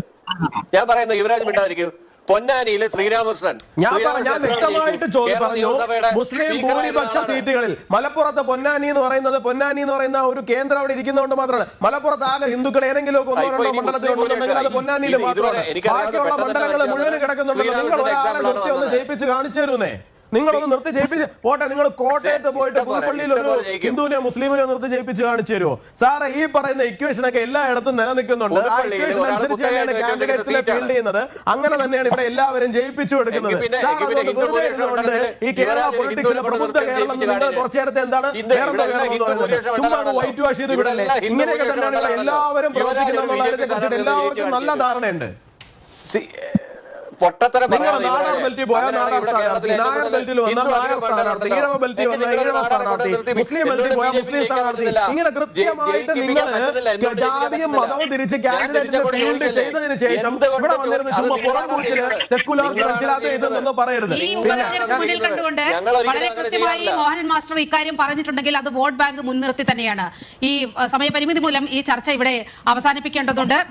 ഞാൻ പറയുന്നത് യുവരാജ് മിണ്ടാതിരിക്കും. പൊന്നാനിയിലെ ശ്രീരാമകൃഷ്ണൻ. ഞാൻ ഞാൻ വ്യക്തമായിട്ട്. ചോദ്യം പറഞ്ഞു. മുസ്ലിം ഭൂരിപക്ഷ സീറ്റുകളിൽ മലപ്പുറത്ത് പൊന്നാനി എന്ന് പറയുന്നത് പൊന്നാനി എന്ന് പറയുന്ന ഒരു കേന്ദ്രം അവിടെ ഇരിക്കുന്നതുകൊണ്ട് മാത്രമാണ്. മലപ്പുറത്ത് ആകെ ഹിന്ദുക്കൾ ഏതെങ്കിലും ഒക്കെ ഒന്നോ രണ്ടോ അത് പൊന്നാനിയിൽ മാത്രമാണ്. ബാക്കിയുള്ള മണ്ഡലങ്ങൾ മുഴുവൻ കിടക്കുന്നുണ്ടല്ലോ നിങ്ങൾ ഒരാളെ നിർത്തി ഒന്ന് ജയിപ്പിച്ച് കാണിച്ചു തരുന്നേ. നിങ്ങളൊന്ന് നിർത്തി ജയിപ്പിച്ച് പോട്ടെ നിങ്ങൾ കോട്ടയത്ത് പോയിട്ട് പുതുപ്പള്ളിയിൽ ഒരു ഹിന്ദുവിനെ മുസ്ലിമിനെ നിർത്തി ജയിപ്പിച്ച് കാണിച്ചു തരുമോ സാറേ ഈ പറയുന്ന ഇക്വേഷൻ ഒക്കെ എല്ലായിടത്തും നിലനിൽക്കുന്നുണ്ട്. ആ ഇക്വേഷൻ അനുസരിച്ച് തന്നെയാണ് കാൻഡിഡേറ്റ്സിനെ ഫീൽഡ് ചെയ്യുന്നത്. അങ്ങനെ തന്നെയാണ് ഇവിടെ എല്ലാവരും ജയിപ്പിച്ചു എടുക്കുന്നത്. സാർ എങ്കിൽ പിന്നെ അതുകൊണ്ട് വെറുതെ ഇരുന്നുകൊണ്ട് ഈ കേരള പൊളിറ്റിക്സിലെ പ്രബുദ്ധ കേരളം നിങ്ങൾ കുറച്ചു നേരത്തെ എന്താണ്? കേരളം ഭൂരിപക്ഷ ചുമ്മാ. വൈറ്റ് വാഷ് ചെയ്ത് ഇവിടെ വിടല്ലേ? ഇങ്ങനെയൊക്കെ തന്നെയാണ് ഇവിടെ എല്ലാവരും കുറിച്ചിട്ട് എല്ലാവർക്കും നല്ല ധാരണയുണ്ട്. പൊട്ടത്തരം? ഇങ്ങനെ കൃത്യമായിട്ട് നിങ്ങൾ ജാതിയും മതവും തിരിച്ച് കാൻഡിഡേറ്റിന്റെ ഫീൽഡ് ചെയ്തതിന് ശേഷം ഇവിടെ വന്നിരുന്ന ചുമ്മാ പുറം സെക്കുലർ മനസ്സിലാത്ത ചെയ്യുന്നത്. പറയരുത്. മുന്നിൽ കണ്ടുകൊണ്ട് വളരെ കൃത്യമായി മാസ്റ്റർ ഇക്കാര്യം പറഞ്ഞിട്ടുണ്ടെങ്കിൽ അത് വോട്ട് ബാങ്ക് മുൻനിർത്തി തന്നെയാണ്. ഈ സമയപരിമിതി മൂലം ഈ ചർച്ച ഇവിടെ അവസാനിപ്പിക്കേണ്ടതുണ്ട്.